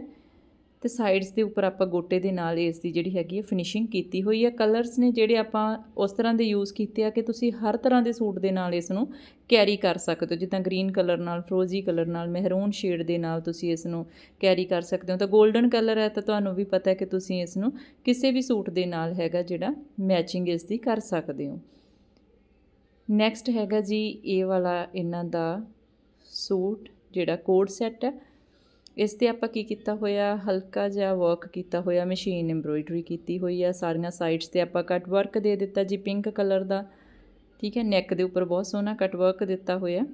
ਤੇ ਸਾਈਡਸ ਦੇ ਉੱਪਰ ਆਪਾਂ ਗੋਟੇ ਦੇ ਨਾਲ ਇਸ ਦੀ ਜਿਹੜੀ ਹੈਗੀ ਹੈ ਫਿਨਿਸ਼ਿੰਗ ਕੀਤੀ ਹੋਈ ਹੈ ਕਲਰਸ ਨੇ ਜਿਹੜੇ ਆਪਾਂ ਉਸ ਤਰ੍ਹਾਂ ਦੇ ਯੂਜ਼ ਕੀਤੇ ਆ ਕਿ ਤੁਸੀਂ ਹਰ ਤਰ੍ਹਾਂ ਦੇ ਸੂਟ ਦੇ ਨਾਲ ਇਸ ਨੂੰ ਕੈਰੀ ਕਰ ਸਕਦੇ ਹੋ। ਜਿੱਦਾਂ ਗ੍ਰੀਨ ਕਲਰ ਨਾਲ ਫਰੋਜ਼ੀ ਕਲਰ ਨਾਲ ਮਹਿਰੂਨ ਸ਼ੇਡ ਦੇ ਨਾਲ ਤੁਸੀਂ ਇਸ ਨੂੰ ਕੈਰੀ ਕਰ ਸਕਦੇ ਹੋ। ਤਾਂ 골ਡਨ ਕਲਰ ਹੈ ਤਾਂ ਤੁਹਾਨੂੰ ਵੀ ਪਤਾ ਹੈ ਕਿ ਤੁਸੀਂ ਇਸ ਨੂੰ ਕਿਸੇ ਵੀ ਸੂਟ ਦੇ ਨਾਲ ਹੈਗਾ ਜਿਹੜਾ ਮੈਚਿੰਗ ਇਸ ਦੀ ਕਰ ਸਕਦੇ ਹੋ। ਨੈਕਸਟ ਹੈਗਾ ਜੀ ਇਹ ਵਾਲਾ ਇਹਨਾਂ ਦਾ ਸੂਟ ਜਿਹੜਾ ਕੋਡ ਸੈੱਟ ਹੈ। ਇਸ ਤੇ ਆਪਾਂ ਕੀ ਕੀਤਾ ਹੋਇਆ? ਹਲਕਾ ਜਿਹਾ ਵਰਕ ਕੀਤਾ ਹੋਇਆ ਮਸ਼ੀਨ ਐਮਬ੍ਰੋਇਡਰੀ ਕੀਤੀ ਹੋਈ ਆ। ਸਾਰੀਆਂ ਸਾਈਡਸ ਤੇ ਆਪਾਂ ਕੱਟ ਵਰਕ ਦੇ ਦਿੱਤਾ ਜੀ ਪਿੰਕ ਕਲਰ ਦਾ। ਠੀਕ ਹੈ ਨੈਕ ਦੇ ਉੱਪਰ ਬਹੁਤ ਸੋਹਣਾ ਕੱਟ ਵਰਕ ਦਿੱਤਾ ਹੋਇਆ।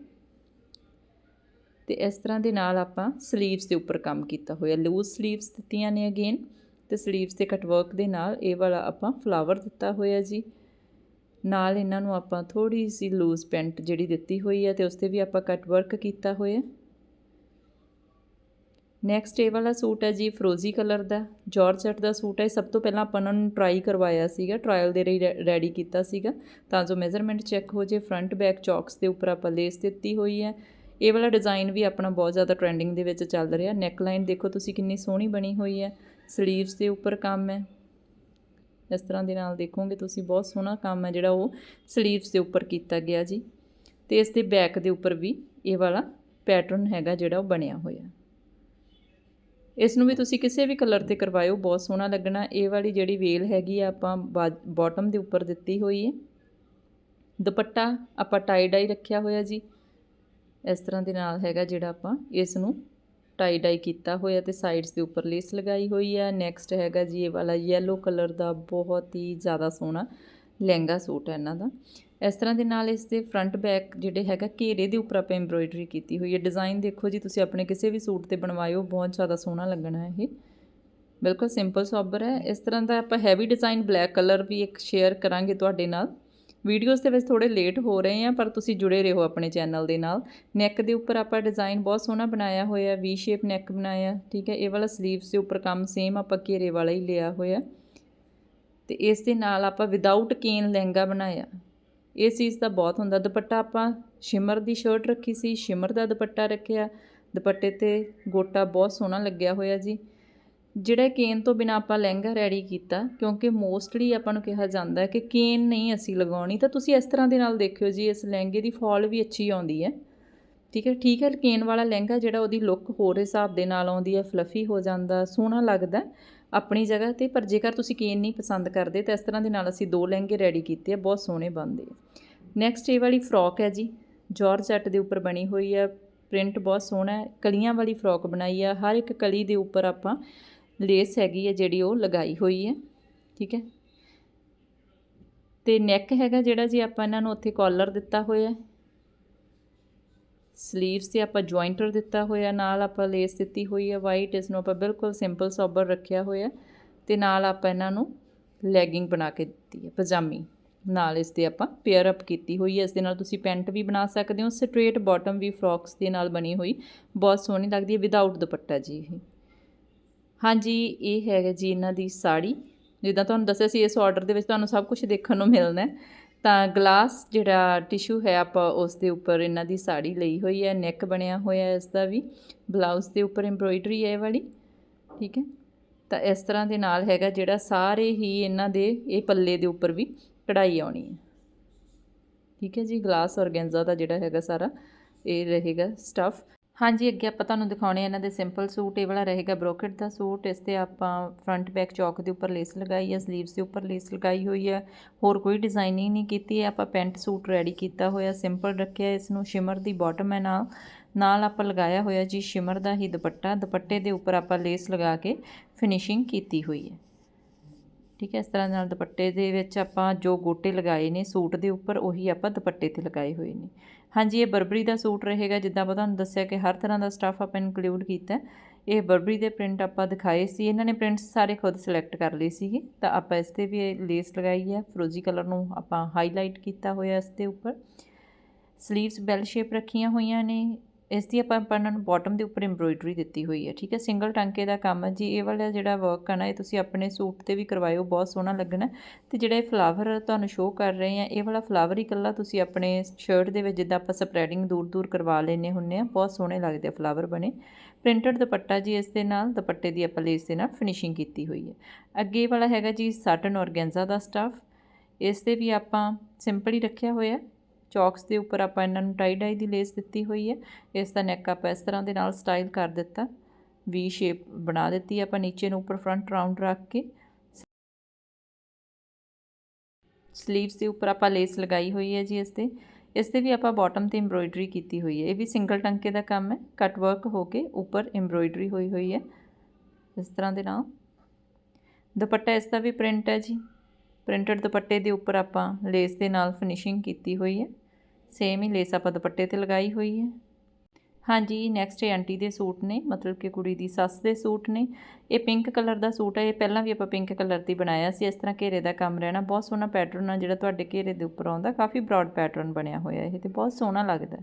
ਤੇ ਇਸ ਤਰ੍ਹਾਂ ਦੇ ਨਾਲ ਆਪਾਂ ਸਲੀਵਸ ਦੇ ਉੱਪਰ ਕੰਮ ਕੀਤਾ ਹੋਇਆ। ਲੂਜ਼ ਸਲੀਵਸ ਦਿੱਤੀਆਂ ਨੇ ਅਗੇਨ ਤੇ ਸਲੀਵਸ ਤੇ ਕੱਟ ਵਰਕ ਦੇ ਨਾਲ ਇਹ ਵਾਲਾ ਆਪਾਂ ਫਲਾਵਰ ਦਿੱਤਾ ਹੋਇਆ ਜੀ। ਨਾਲ ਇਹਨਾਂ ਨੂੰ ਆਪਾਂ ਥੋੜੀ ਸੀ ਲੂਜ਼ ਪੈਂਟ ਜਿਹੜੀ ਦਿੱਤੀ ਹੋਈ ਹੈ ਤੇ ਉਸ ਤੇ ਵੀ ਆਪਾਂ ਕੱਟ ਵਰਕ ਕੀਤਾ ਹੋਇਆ। ਨੈਕਸਟ ਇਹ ਵਾਲਾ ਸੂਟ ਹੈ ਜੀ ਫਰੋਜ਼ੀ ਕਲਰ ਦਾ। ਜਾਰਜਟ ਦਾ ਸੂਟ ਹੈ। ਸਭ ਤੋਂ ਪਹਿਲਾਂ ਆਪਾਂ ਉਹਨਾਂ ਨੂੰ ਟਰਾਈ ਕਰਵਾਇਆ ਸੀਗਾ। ਟਰਾਇਲ ਦੇ ਲਈ ਰੈਡੀ ਕੀਤਾ ਸੀਗਾ। ਤਾਂ ਜੋ ਮੈਜ਼ਰਮੈਂਟ ਚੈੱਕ ਹੋ ਜੇ ਫਰੰਟ ਬੈਕ ਚੌਕਸ ਦੇ ਉੱਪਰ ਆਪਾਂ ਲੇਸ ਦਿੱਤੀ ਹੋਈ ਹੈ। ਇਹ ਵਾਲਾ ਡਿਜ਼ਾਈਨ ਵੀ ਆਪਣਾ ਬਹੁਤ ਜ਼ਿਆਦਾ ਟ੍ਰੈਂਡਿੰਗ ਦੇ ਵਿੱਚ ਚੱਲ ਰਿਹਾ। ਨੈਕ ਲਾਈਨ ਦੇਖੋ ਤੁਸੀਂ ਕਿੰਨੀ ਸੋਹਣੀ ਬਣੀ ਹੋਈ ਹੈ। ਸਲੀਵਸ ਦੇ ਉੱਪਰ ਕੰਮ ਹੈ। ਇਸ ਤਰ੍ਹਾਂ ਦੇ ਨਾਲ ਦੇਖੋਗੇ ਤੁਸੀਂ, ਬਹੁਤ ਸੋਹਣਾ ਕੰਮ ਹੈ ਜਿਹੜਾ ਉਹ ਸਲੀਵਸ ਦੇ ਉੱਪਰ ਕੀਤਾ ਗਿਆ ਜੀ। ਤੇ ਇਸ ਦੇ ਬੈਕ ਦੇ ਉੱਪਰ ਵੀ ਇਹ ਵਾਲਾ ਪੈਟਰਨ ਹੈਗਾ ਜਿਹੜਾ ਉਹ ਬਣਿਆ ਹੋਇਆ। ਇਸ ਨੂੰ ਵੀ ਤੁਸੀਂ ਕਿਸੇ ਵੀ ਕਲਰ ਤੇ ਕਰਵਾਇਓ, ਬਹੁਤ ਸੋਹਣਾ ਲੱਗਣਾ। ਇਹ ਵਾਲੀ ਜਿਹੜੀ ਵੇਲ ਹੈਗੀ ਆ, ਆਪਾਂ ਬਾਟਮ ਦੇ ਉੱਪਰ ਦਿੱਤੀ ਹੋਈ ਹੈ ਦੁਪੱਟਾ ਆਪਾਂ ਟਾਈ ਡਾਈ ਰੱਖਿਆ ਹੋਇਆ ਜੀ। ਇਸ ਤਰ੍ਹਾਂ ਦੇ ਨਾਲ ਹੈਗਾ ਜਿਹੜਾ ਆਪਾਂ ਇਸ ਨੂੰ ਟਾਈ ਡਾਈ ਕੀਤਾ ਹੋਇਆ ਤੇ ਸਾਈਡਸ ਦੇ ਉੱਪਰ ਲੇਸ ਲਗਾਈ ਹੋਈ ਹੈ ਨੈਕਸਟ ਹੈਗਾ ਜੀ ਇਹ ਵਾਲਾ ਯੈਲੋ ਕਲਰ ਦਾ, ਬਹੁਤ ਹੀ ਜ਼ਿਆਦਾ ਸੋਹਣਾ। ਲਹਿੰਗਾ ਸੂਟ ਹੈ ਇਹਨਾਂ ਦਾ। ਇਸ ਤਰ੍ਹਾਂ ਦੇ ਨਾਲ ਇਸ ਦੇ ਫਰੰਟ ਬੈਕ ਜਿਹੜੇ ਹੈਗਾ ਘੇਰੇ ਦੇ ਉੱਪਰ ਆਪਾਂ ਐਮਬ੍ਰੋਇਡਰੀ ਕੀਤੀ ਹੋਈ ਹੈ। ਡਿਜ਼ਾਈਨ ਦੇਖੋ ਜੀ, ਤੁਸੀਂ ਆਪਣੇ ਕਿਸੇ ਵੀ ਸੂਟ ਤੇ ਬਣਵਾਇਓ ਬਹੁਤ ਜ਼ਿਆਦਾ ਸੋਹਣਾ ਲੱਗਣਾ ਹੈ ਇਹ। ਬਿਲਕੁਲ ਸਿੰਪਲ ਸੋਬਰ ਹੈ। ਇਸ ਤਰ੍ਹਾਂ ਦਾ ਆਪਾਂ ਹੈਵੀ ਡਿਜ਼ਾਈਨ ਬਲੈਕ ਕਲਰ ਵੀ ਇੱਕ ਸ਼ੇਅਰ ਕਰਾਂਗੇ ਤੁਹਾਡੇ ਨਾਲ। ਵੀਡੀਓਜ਼ ਦੇ ਵਿੱਚ ਥੋੜੇ ਲੇਟ ਹੋ ਰਹੇ ਆ ਪਰ ਤੁਸੀਂ ਜੁੜੇ ਰਹੋ ਆਪਣੇ ਚੈਨਲ ਦੇ ਨਾਲ। ਨੈਕ ਦੇ ਉੱਪਰ ਆਪਾਂ ਡਿਜ਼ਾਈਨ ਬਹੁਤ ਸੋਹਣਾ ਬਣਾਇਆ ਹੋਇਆ ਵੀ ਸ਼ੇਪ ਨੈਕ ਬਣਾਇਆ, ਠੀਕ ਹੈ। ਇਹ ਵਾਲਾ ਸਲੀਵਸ ਦੇ ਉੱਪਰ ਕੰਮ ਸੇਮ ਆਪਾਂ ਘੇਰੇ ਵਾਲਾ ਹੀ ਲਿਆ ਹੋਇਆ। ਤੇ ਇਸ ਦੇ ਨਾਲ ਆਪਾਂ ਵਿਦਆਊਟ ਕੇਨ ਲਹਿੰਗਾ ਬਣਾਇਆ। ਇਹ ਚੀਜ਼ ਦਾ ਬਹੁਤ ਹੁੰਦਾ। ਦੁਪੱਟਾ ਆਪਾਂ ਸ਼ਿਮਰ ਦੀ ਸ਼ਰਟ ਰੱਖੀ ਸੀ ਸ਼ਿਮਰ ਦਾ ਦੁਪੱਟਾ ਰੱਖਿਆ। ਦੁਪੱਟੇ ਤੇ ਗੋਟਾ ਬਹੁਤ ਸੋਹਣਾ ਲੱਗਿਆ ਹੋਇਆ ਜੀ। ਜਿਹੜਾ ਕੇਨ ਤੋਂ ਬਿਨਾ ਆਪਾਂ ਲਹਿੰਗਾ ਰੈਡੀ ਕੀਤਾ, ਕਿਉਂਕਿ ਮੋਸਟਲੀ ਆਪਾਂ ਨੂੰ ਕਿਹਾ ਜਾਂਦਾ ਹੈ ਕਿ ਕੇਨ ਨਹੀਂ ਅਸੀਂ ਲਗਾਉਣੀ। ਤਾਂ ਤੁਸੀਂ ਇਸ ਤਰ੍ਹਾਂ ਦੇ ਨਾਲ ਦੇਖਿਓ ਜੀ, ਇਸ ਲਹਿੰਗੇ ਦੀ ਫਾਲ ਵੀ ਅੱਛੀ ਆਉਂਦੀ ਹੈ। ਠੀਕ ਹੈ ਠੀਕ ਹੈ ਕੇਨ ਵਾਲਾ ਲਹਿੰਗਾ ਜਿਹੜਾ ਉਹਦੀ ਲੁੱਕ ਹੋਰ ਹਿਸਾਬ ਦੇ ਨਾਲ ਆਉਂਦੀ ਹੈ ਫਲਫੀ ਹੋ ਜਾਂਦਾ, ਸੋਹਣਾ ਲੱਗਦਾ ਆਪਣੀ ਜਗ੍ਹਾ ਤੇ, ਪਰ ਜੇਕਰ ਤੁਸੀਂ ਕੇਨ ਨਹੀਂ ਪਸੰਦ ਕਰਦੇ ਤਾਂ ਇਸ ਤਰ੍ਹਾਂ ਦੇ ਨਾਲ ਅਸੀਂ ਦੋ ਲਹਿੰਗੇ ਰੈਡੀ ਕੀਤੇ ਆ, ਬਹੁਤ ਸੋਹਣੇ ਬਣਦੇ ਆ। ਨੈਕਸਟ ਇਹ ਵਾਲੀ ਫਰੋਕ ਹੈ ਜੀ ਜਾਰਜਟ ਦੇ ਉੱਪਰ ਬਣੀ ਹੋਈ ਹੈ ਪ੍ਰਿੰਟ ਬਹੁਤ ਸੋਹਣਾ ਹੈ, ਕਲੀਆਂ ਵਾਲੀ ਫਰੋਕ ਬਣਾਈ ਆ, ਹਰ ਇੱਕ ਕਲੀ ਦੇ ਉੱਪਰ ਆਪਾਂ ਲੇਸ ਹੈਗੀ ਹੈ ਜਿਹੜੀ ਉਹ ਲਗਾਈ ਹੋਈ ਹੈ, ਠੀਕ ਹੈ। ਤੇ ਨੈਕ ਹੈਗਾ ਜਿਹੜਾ ਜੀ ਆਪਾਂ ਇਹਨਾਂ ਨੂੰ ਉੱਥੇ ਕਾਲਰ ਦਿੱਤਾ ਹੋਇਆ ਸਲੀਵਸ ਤੇ ਆਪਾਂ ਜੁਆਇੰਟਰ ਦਿੱਤਾ ਹੋਇਆ, ਨਾਲ ਆਪਾਂ ਲੇਸ ਦਿੱਤੀ ਹੋਈ ਹੈ ਵਾਈਟ ਇਸ ਨੂੰ ਆਪਾਂ ਬਿਲਕੁਲ ਸਿੰਪਲ ਸੋਬਰ ਰੱਖਿਆ ਹੋਇਆ ਤੇ ਨਾਲ ਆਪਾਂ ਇਹਨਾਂ ਨੂੰ ਲੈਗਿੰਗ ਬਣਾ ਕੇ ਦਿੱਤੀ ਹੈ, ਪਜਾਮੀ ਨਾਲ ਇਸ ਦੇ ਆਪਾਂ ਪੇਅਰ ਅਪ ਕੀਤੀ ਹੋਈ ਹੈ। ਇਸ ਦੇ ਨਾਲ ਤੁਸੀਂ ਪੈਂਟ ਵੀ ਬਣਾ ਸਕਦੇ ਹੋ ਸਟ੍ਰੇਟ ਬਾਟਮ ਵੀ ਫਰੋਕਸ ਦੇ ਨਾਲ ਬਣੀ ਹੋਈ, ਬਹੁਤ ਸੋਹਣੀ ਲੱਗਦੀ ਹੈ ਵਿਦਆਊਟ ਦੁਪੱਟਾ ਜੀ ਇਹ। ਹਾਂਜੀ, ਇਹ ਹੈਗਾ ਜੀ ਇਹਨਾਂ ਦੀ ਸਾੜੀ। ਜਿੱਦਾਂ ਤੁਹਾਨੂੰ ਦੱਸਿਆ ਸੀ, ਇਸ ਆਰਡਰ ਦੇ ਵਿੱਚ ਤੁਹਾਨੂੰ ਸਭ ਕੁਝ ਦੇਖਣ ਨੂੰ ਮਿਲਣਾ ਹੈ। ਤਾਂ ਗਲਾਸ ਜਿਹੜਾ ਟਿਸ਼ੂ ਹੈ, ਆਪਾਂ ਉਸ ਦੇ ਉੱਪਰ ਇਹਨਾਂ ਦੀ ਸਾੜੀ ਲਈ ਹੋਈ ਹੈ, ਨੈਕ ਬਣਿਆ ਹੋਇਆ ਇਸ ਦਾ ਵੀ, ਬਲਾਊਜ਼ ਦੇ ਉੱਪਰ ਐਮਬ੍ਰੋਇਡਰੀ ਹੈ ਇਹ ਵਾਲੀ, ਠੀਕ ਹੈ? ਤਾਂ ਇਸ ਤਰ੍ਹਾਂ ਦੇ ਨਾਲ ਹੈਗਾ ਜਿਹੜਾ ਸਾਰੇ ਹੀ ਇਹਨਾਂ ਦੇ, ਇਹ ਪੱਲੇ ਦੇ ਉੱਪਰ ਵੀ ਕਢਾਈ ਆਉਣੀ ਹੈ। ਠੀਕ ਹੈ ਜੀ, ਗਲਾਸ ਔਰਗੈਂਜ਼ਾ ਦਾ ਜਿਹੜਾ ਹੈਗਾ ਸਾਰਾ, ਇਹ ਰਹੇਗਾ ਸਟਫ। ਹਾਂਜੀ, ਅੱਗੇ ਆਪਾਂ ਤੁਹਾਨੂੰ ਦਿਖਾਉਣੇ ਇਹਨਾਂ ਦੇ ਸਿੰਪਲ ਸੂਟ। ਇਹ ਵਾਲਾ ਰਹੇਗਾ ਬ੍ਰੋਕਟ ਦਾ ਸੂਟ। ਇਸ ਤੇ ਆਪਾਂ ਫਰੰਟ ਬੈਕ ਚੌਕ ਦੇ ਉੱਪਰ ਲੇਸ ਲਗਾਈ ਹੈ ਸਲੀਵਸ ਦੇ ਉੱਪਰ ਲੇਸ ਲਗਾਈ ਹੋਈ ਹੈ ਹੋਰ ਕੋਈ ਡਿਜ਼ਾਈਨਿੰਗ ਨਹੀਂ ਕੀਤੀ। ਹੈ ਆਪਾਂ ਪੈਂਟ ਸੂਟ ਰੈਡੀ ਕੀਤਾ ਹੋਇਆ ਸਿੰਪਲ ਰੱਖਿਆ। ਇਸ ਨੂੰ ਸ਼ਿਮਰ ਦੀ ਬਾਟਮ ਹੈ ਨਾਲ। ਨਾਲ ਆਪਾਂ ਲਗਾਇਆ ਹੋਇਆ ਜੀ ਸ਼ਿਮਰ ਦਾ ਹੀ ਦੁਪੱਟਾ। ਦੁਪੱਟੇ ਦੇ ਉੱਪਰ ਆਪਾਂ ਲੇਸ ਲਗਾ ਕੇ ਫਿਨਿਸ਼ਿੰਗ ਕੀਤੀ ਹੋਈ ਹੈ ਠੀਕ ਹੈ, ਇਸ ਤਰ੍ਹਾਂ ਨਾਲ ਦੁਪੱਟੇ ਦੇ ਵਿੱਚ ਆਪਾਂ ਜੋ ਗੋਟੇ ਲਗਾਏ ਨੇ ਸੂਟ ਦੇ ਉੱਪਰ, ਉਹੀ ਆਪਾਂ ਦੁਪੱਟੇ ਤੇ ਲਗਾਏ ਹੋਏ ਨੇ। ਹਾਂਜੀ, ਇਹ ਬਰਬਰੀ ਦਾ ਸੂਟ ਰਹੇਗਾ, ਜਿੱਦਾਂ ਆਪਾਂ ਤੁਹਾਨੂੰ ਦੱਸਿਆ ਕਿ ਹਰ ਤਰ੍ਹਾਂ ਦਾ ਸਟੱਫ ਆਪਾਂ ਇਨਕਲੂਡ ਕੀਤਾ ਇਹ ਬਰਬਰੀ ਦੇ ਪ੍ਰਿੰਟ ਆਪਾਂ ਦਿਖਾਏ ਸੀ, ਇਹਨਾਂ ਨੇ ਪ੍ਰਿੰਟਸ ਸਾਰੇ ਖੁਦ ਸਿਲੈਕਟ ਕਰ ਲਏ ਸੀਗੇ। ਤਾਂ ਆਪਾਂ ਇਸ ਤੇ ਵੀ ਲੇਸ ਲਗਾਈ ਹੈ, ਫਰੋਜ਼ੀ ਕਲਰ ਨੂੰ ਆਪਾਂ ਹਾਈਲਾਈਟ ਕੀਤਾ ਹੋਇਆ ਇਸ ਦੇ ਉੱਪਰ। ਸਲੀਵਸ ਬੈਲ ਸ਼ੇਪ ਰੱਖੀਆਂ ਹੋਈਆਂ ਨੇ ਇਸ ਦੀ ਆਪਾਂ ਆਪਾਂ ਇਹਨਾਂ ਨੂੰ ਬਾਟਮ ਦੇ ਉੱਪਰ ਐਮਬ੍ਰੋਇਡਰੀ ਦਿੱਤੀ ਹੋਈ ਹੈ, ਠੀਕ ਹੈ? ਸਿੰਗਲ ਟਾਂਕੇ ਦਾ ਕੰਮ ਹੈ ਜੀ, ਇਹ ਵਾਲਾ ਜਿਹੜਾ ਵਰਕ ਹੈ ਨਾ, ਇਹ ਤੁਸੀਂ ਆਪਣੇ ਸੂਟ ਤੇ ਵੀ ਕਰਵਾਇਓ, ਬਹੁਤ ਸੋਹਣਾ ਲੱਗਣਾ ਤੇ ਜਿਹੜਾ ਇਹ ਫਲਾਵਰ ਤੁਹਾਨੂੰ ਸ਼ੋਅ ਕਰ ਰਹੇ ਆ ਇਹ ਵਾਲਾ ਫਲਾਵਰ ਹੀ ਇਕੱਲਾ ਤੁਸੀਂ ਆਪਣੇ ਸ਼ਰਟ ਦੇ ਵਿੱਚ ਜਿੱਦਾਂ ਆਪਾਂ ਸਪਰੈਡਿੰਗ ਦੂਰ ਦੂਰ ਕਰਵਾ ਲੈਨੇ ਹੁੰਨੇ ਆ ਬਹੁਤ ਸੋਹਣੇ ਲੱਗਦੇ ਆ ਫਲਾਵਰ ਬਣੇ। ਪ੍ਰਿੰਟਡ ਦੁਪੱਟਾ ਜੀ ਇਸ ਦੇ ਨਾਲ, ਦੁਪੱਟੇ ਦੀ ਆਪਾਂ ਲੇਸ ਦੇ ਨਾਲ ਫਿਨਿਸ਼ਿੰਗ ਕੀਤੀ ਹੋਈ ਹੈ। ਅੱਗੇ ਵਾਲਾ ਹੈਗਾ ਜੀ ਸਾਟਨ ਔਰਗੈਂਜ਼ਾ ਦਾ ਸਟਾਫ ਇਸ ਤੇ ਵੀ ਆਪਾਂ ਸਿੰਪਲ ਹੀ ਰੱਖਿਆ ਹੋਇਆ ਚੌਕਸ ਦੇ ਉੱਪਰ ਆਪਾਂ ਇਹਨਾਂ ਨੂੰ ਟਾਈ ਡਾਈ ਦੀ ਲੇਸ ਦਿੱਤੀ ਹੋਈ ਹੈ। ਇਸ ਦਾ ਨੈਕ ਆਪਾਂ ਇਸ ਤਰ੍ਹਾਂ ਦੇ ਨਾਲ ਸਟਾਈਲ ਕਰ ਦਿੱਤਾ। ਵੀ ਸ਼ੇਪ ਬਣਾ ਦਿੱਤੀ ਆਪਾਂ ਨੀਚੇ ਨੂੰ, ਉੱਪਰ ਫਰੰਟ ਰਾਉਂਡ ਰੱਖ ਕੇ। ਸਲੀਵਸ ਦੇ ਉੱਪਰ ਆਪਾਂ ਲੇਸ ਲਗਾਈ ਹੋਈ ਹੈ ਜੀ ਇਸ ਤੇ। ਇਸ ਤੇ ਵੀ ਆਪਾਂ ਬਾਟਮ ਤੇ ਐਮਬ੍ਰੋਇਡਰੀ ਕੀਤੀ ਹੋਈ ਹੈ। ਇਹ ਵੀ ਸਿੰਗਲ ਟੰਕੇ ਦਾ ਕੰਮ ਹੈ। ਕੱਟ ਵਰਕ ਹੋ ਕੇ ਉੱਪਰ ਐਮਬ੍ਰੋਇਡਰੀ ਹੋਈ ਹੋਈ ਹੈ। ਇਸ ਤਰ੍ਹਾਂ ਦੇ ਨਾਲ। ਦੁਪੱਟਾ ਇਸ ਦਾ ਵੀ ਪ੍ਰਿੰਟ ਹੈ ਜੀ। ਪ੍ਰਿੰਟਡ ਦੁਪੱਟੇ ਦੇ ਉੱਪਰ ਆਪਾਂ ਲੇਸ ਦੇ ਨਾਲ ਫਿਨਿਸ਼ਿੰਗ ਕੀਤੀ ਹੋਈ ਹੈ। ਸੇਮ ਹੀ ਲੇਸ ਆਪਾਂ ਦੁਪੱਟੇ ਤੇ ਲਗਾਈ ਹੋਈ ਹੈ। ਹਾਂਜੀ ਨੈਕਸਟ ਇਹ ਆਂਟੀ ਦੇ ਸੂਟ ਨੇ, ਮਤਲਬ ਕਿ ਕੁੜੀ ਦੀ ਸੱਸ ਦੇ ਸੂਟ ਨੇ। ਇਹ ਪਿੰਕ ਕਲਰ ਦਾ ਸੂਟ ਹੈ, ਇਹ ਪਹਿਲਾਂ ਵੀ ਆਪਾਂ ਪਿੰਕ ਕਲਰ ਦੀ ਬਣਾਇਆ ਸੀ, ਇਸ ਤਰ੍ਹਾਂ ਘੇਰੇ ਦਾ ਕੰਮ ਰਹਿਣਾ। ਬਹੁਤ ਸੋਹਣਾ ਪੈਟਰਨ ਆ ਜਿਹੜਾ ਤੁਹਾਡੇ ਘੇਰੇ ਦੇ ਉੱਪਰ ਆਉਂਦਾ, ਕਾਫੀ ਬ੍ਰੌਡ ਪੈਟਰਨ ਬਣਿਆ ਹੋਇਆ ਇਹ ਤੇ ਬਹੁਤ ਸੋਹਣਾ ਲੱਗਦਾ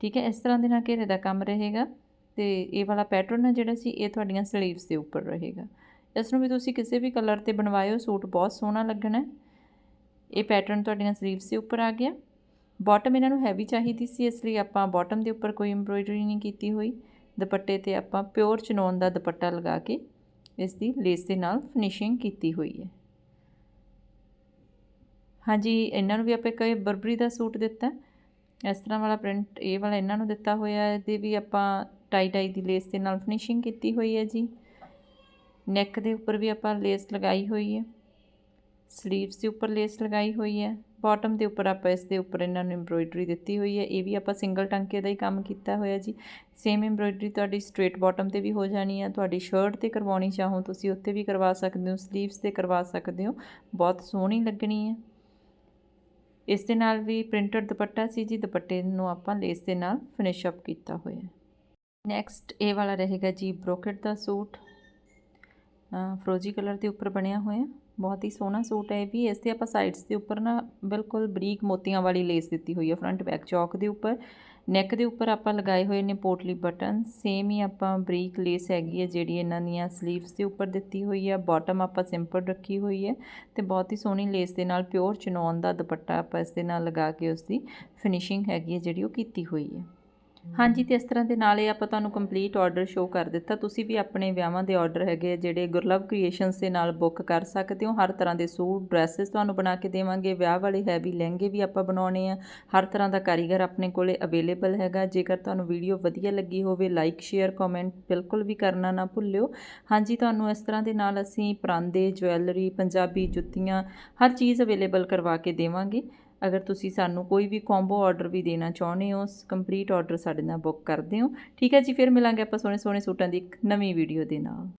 ਠੀਕ ਹੈ, ਇਸ ਤਰ੍ਹਾਂ ਦੇ ਨਾਲ ਘੇਰੇ ਦਾ ਕੰਮ ਰਹੇਗਾ ਤੇ ਇਹ ਵਾਲਾ ਪੈਟਰਨ ਆ ਜਿਹੜਾ ਸੀ, ਇਹ ਤੁਹਾਡੀਆਂ ਸਲੀਵਸ ਦੇ ਉੱਪਰ ਰਹੇਗਾ। ਇਸ ਨੂੰ ਵੀ ਤੁਸੀਂ ਕਿਸੇ ਵੀ ਕਲਰ ਤੇ ਬਣਵਾਇਓ, ਸੂਟ ਬਹੁਤ ਸੋਹਣਾ ਲੱਗਣਾ ਇਹ ਪੈਟਰਨ ਤੁਹਾਡੀਆਂ ਸਲੀਵਸ ਦੇ ਉੱਪਰ ਆ ਗਿਆ। ਬਾਟਮ ਇਹਨਾਂ ਨੂੰ ਹੈਵੀ ਚਾਹੀਦੀ ਸੀ, ਇਸ ਲਈ ਆਪਾਂ ਬਾਟਮ ਦੇ ਉੱਪਰ ਕੋਈ ਐਮਬ੍ਰੋਇਡਰੀ ਨਹੀਂ ਕੀਤੀ ਹੋਈ। ਦੁਪੱਟੇ ਤੇ ਆਪਾਂ ਪਿਓਰ ਚਨੋਨ ਦਾ ਦੁਪੱਟਾ ਲਗਾ ਕੇ ਇਸ ਦੀ ਲੇਸ ਦੇ ਨਾਲ ਫਿਨਿਸ਼ਿੰਗ ਕੀਤੀ ਹੋਈ ਹੈ। ਹਾਂਜੀ, ਇਹਨਾਂ ਨੂੰ ਵੀ ਆਪਾਂ ਇੱਕ ਬਰਬਰੀ ਦਾ ਸੂਟ ਦਿੱਤਾ। ਇਸ ਤਰ੍ਹਾਂ ਵਾਲਾ ਪ੍ਰਿੰਟ ਇਹ ਵਾਲਾ ਇਹਨਾਂ ਨੂੰ ਦਿੱਤਾ ਹੋਇਆ ਹੈ, ਇਹਦੇ ਵੀ ਆਪਾਂ ਟਾਈ ਟਾਈ ਦੀ ਲੇਸ ਦੇ ਨਾਲ ਫਿਨਿਸ਼ਿੰਗ ਕੀਤੀ ਹੋਈ ਹੈ ਜੀ। ਨੈਕ ਦੇ ਉੱਪਰ ਵੀ ਆਪਾਂ ਲੇਸ ਲਗਾਈ ਹੋਈ ਹੈ। ਸਲੀਵਸ ਦੇ ਉੱਪਰ ਲੇਸ ਲਗਾਈ ਹੋਈ ਹੈ। ਬਾਟਮ ਦੇ ਉੱਪਰ ਆਪਾਂ ਇਸ ਦੇ ਉੱਪਰ ਇਹਨਾਂ ਨੂੰ ਐਮਬ੍ਰੋਇਡਰੀ ਦਿੱਤੀ ਹੋਈ ਹੈ। ਇਹ ਵੀ ਆਪਾਂ ਸਿੰਗਲ ਟੰਕੇ ਦਾ ਹੀ ਕੰਮ ਕੀਤਾ ਹੋਇਆ ਜੀ। ਸੇਮ ਐਮਬ੍ਰੋਇਡਰੀ ਤੁਹਾਡੀ ਸਟ੍ਰੇਟ ਬਾਟਮ ਤੇ ਵੀ ਹੋ ਜਾਣੀ ਹੈ ਤੁਹਾਡੀ ਸ਼ਰਟ ਤੇ ਕਰਵਾਉਣੀ ਚਾਹੋ ਤੁਸੀਂ, ਉੱਥੇ ਵੀ ਕਰਵਾ ਸਕਦੇ ਹੋ। ਸਲੀਵਸ ਤੇ ਕਰਵਾ ਸਕਦੇ ਹੋ। ਬਹੁਤ ਸੋਹਣੀ ਲੱਗਣੀ ਹੈ ਇਸ ਦੇ ਨਾਲ ਵੀ ਪ੍ਰਿੰਟਡ ਦੁਪੱਟਾ ਸੀ ਜੀ। ਦੁਪੱਟੇ ਨੂੰ ਆਪਾਂ ਲੇਸ ਦੇ ਨਾਲ ਫਿਨਿਸ਼ ਅਪ ਕੀਤਾ ਹੋਇਆ। ਨੈਕਸਟ ਇਹ ਵਾਲਾ ਰਹੇਗਾ ਜੀ ਬ੍ਰੋਕਟ ਦਾ ਸੂਟ। ਫਰੋਜੀ ਕਲਰ ਦੇ ਉੱਪਰ ਬਣਿਆ ਹੋਇਆ। ਬਹੁਤ ਹੀ ਸੋਹਣਾ ਸੂਟ ਹੈ ਇਹ ਵੀ। ਇਸ ਤੇ ਆਪਾਂ ਸਾਈਡਸ ਦੇ ਉੱਪਰ ਨਾ ਬਿਲਕੁਲ ਬਰੀਕ ਮੋਤੀਆਂ ਵਾਲੀ ਲੇਸ ਦਿੱਤੀ ਹੋਈ ਹੈ ਫਰੰਟ ਬੈਕ ਚੌਕ ਦੇ ਉੱਪਰ। ਨੈਕ ਦੇ ਉੱਪਰ ਆਪਾਂ ਲਗਾਏ ਹੋਏ ਨੇ ਪੋਟਲੀ ਬਟਨ ਸੇਮ ਹੀ ਆਪਾਂ ਬਰੀਕ ਲੇਸ ਹੈਗੀ ਹੈ ਜਿਹੜੀ ਇਹਨਾਂ ਦੀਆਂ ਸਲੀਵਸ ਦੇ ਉੱਪਰ ਦਿੱਤੀ ਹੋਈ ਹੈ। ਬਾਟਮ ਆਪਾਂ ਸਿੰਪਲ ਰੱਖੀ ਹੋਈ ਹੈ ਤੇ ਬਹੁਤ ਹੀ ਸੋਹਣੀ ਲੇਸ ਦੇ ਨਾਲ ਪਿਓਰ ਚਨੌਨ ਦਾ ਦੁਪੱਟਾ ਆਪਾਂ ਇਸ ਦੇ ਨਾਲ ਲਗਾ ਕੇ ਉਸ ਦੀ ਫਿਨਿਸ਼ਿੰਗ ਹੈਗੀ ਹੈ ਜਿਹੜੀ ਉਹ ਕੀਤੀ ਹੋਈ ਹੈ। ਹਾਂਜੀ ਤੇ ਇਸ ਤਰ੍ਹਾਂ ਦੇ ਨਾਲ ਇਹ ਆਪਾਂ ਤੁਹਾਨੂੰ ਕੰਪਲੀਟ ਆਰਡਰ ਸ਼ੋ ਕਰ ਦਿੱਤਾ। ਤੁਸੀਂ ਵੀ ਆਪਣੇ ਵਿਆਹਾਂ ਦੇ ਆਰਡਰ ਹੈਗੇ ਜਿਹੜੇ ਗੁਰਲਵ ਕ੍ਰੀਏਸ਼ਨਸ ਦੇ ਨਾਲ ਬੁੱਕ ਕਰ ਸਕਦੇ ਹੋ। ਹਰ ਤਰ੍ਹਾਂ ਦੇ ਸੂਟ ਡਰੈਸਸ ਤੁਹਾਨੂੰ ਬਣਾ ਕੇ ਦੇਵਾਂਗੇ। ਵਿਆਹ ਵਾਲੇ ਹੈਵੀ ਲਹਿੰਗੇ ਵੀ ਆਪਾਂ ਬਣਾਉਣੇ ਆ। ਹਰ ਤਰ੍ਹਾਂ ਦਾ ਕਾਰੀਗਰ ਆਪਣੇ ਕੋਲੇ ਅਵੇਲੇਬਲ ਹੈਗਾ। ਜੇਕਰ ਤੁਹਾਨੂੰ ਵੀਡੀਓ ਵਧੀਆ ਲੱਗੀ ਹੋਵੇ ਲਾਈਕ ਸ਼ੇਅਰ ਕਮੈਂਟ ਬਿਲਕੁਲ ਵੀ ਕਰਨਾ ਨਾ ਭੁੱਲਿਓ। ਹਾਂਜੀ, ਤੁਹਾਨੂੰ ਇਸ ਤਰ੍ਹਾਂ ਦੇ ਨਾਲ ਅਸੀਂ ਪਰਾਂਦੇ, ਜਵੈਲਰੀ, ਪੰਜਾਬੀ ਜੁੱਤੀਆਂ ਹਰ ਚੀਜ਼ ਅਵੇਲੇਬਲ ਕਰਵਾ ਕੇ ਦੇਵਾਂਗੇ। ਅਗਰ ਤੁਸੀਂ ਸਾਨੂੰ ਕੋਈ ਵੀ ਕੰਬੋ ਆਰਡਰ ਵੀ ਦੇਣਾ ਚਾਹੁੰਦੇ ਹੋ ਕੰਪਲੀਟ ਆਰਡਰ ਸਾਡੇ ਨਾਲ ਬੁੱਕ ਕਰਦੇ ਹੋ। ਠੀਕ ਹੈ ਜੀ, ਫਿਰ ਮਿਲਾਂਗੇ ਆਪਾਂ ਸੋਹਣੇ ਸੋਹਣੇ ਸੂਟਾਂ ਦੀ ਇੱਕ ਨਵੀਂ ਵੀਡੀਓ ਦੇ ਨਾਲ।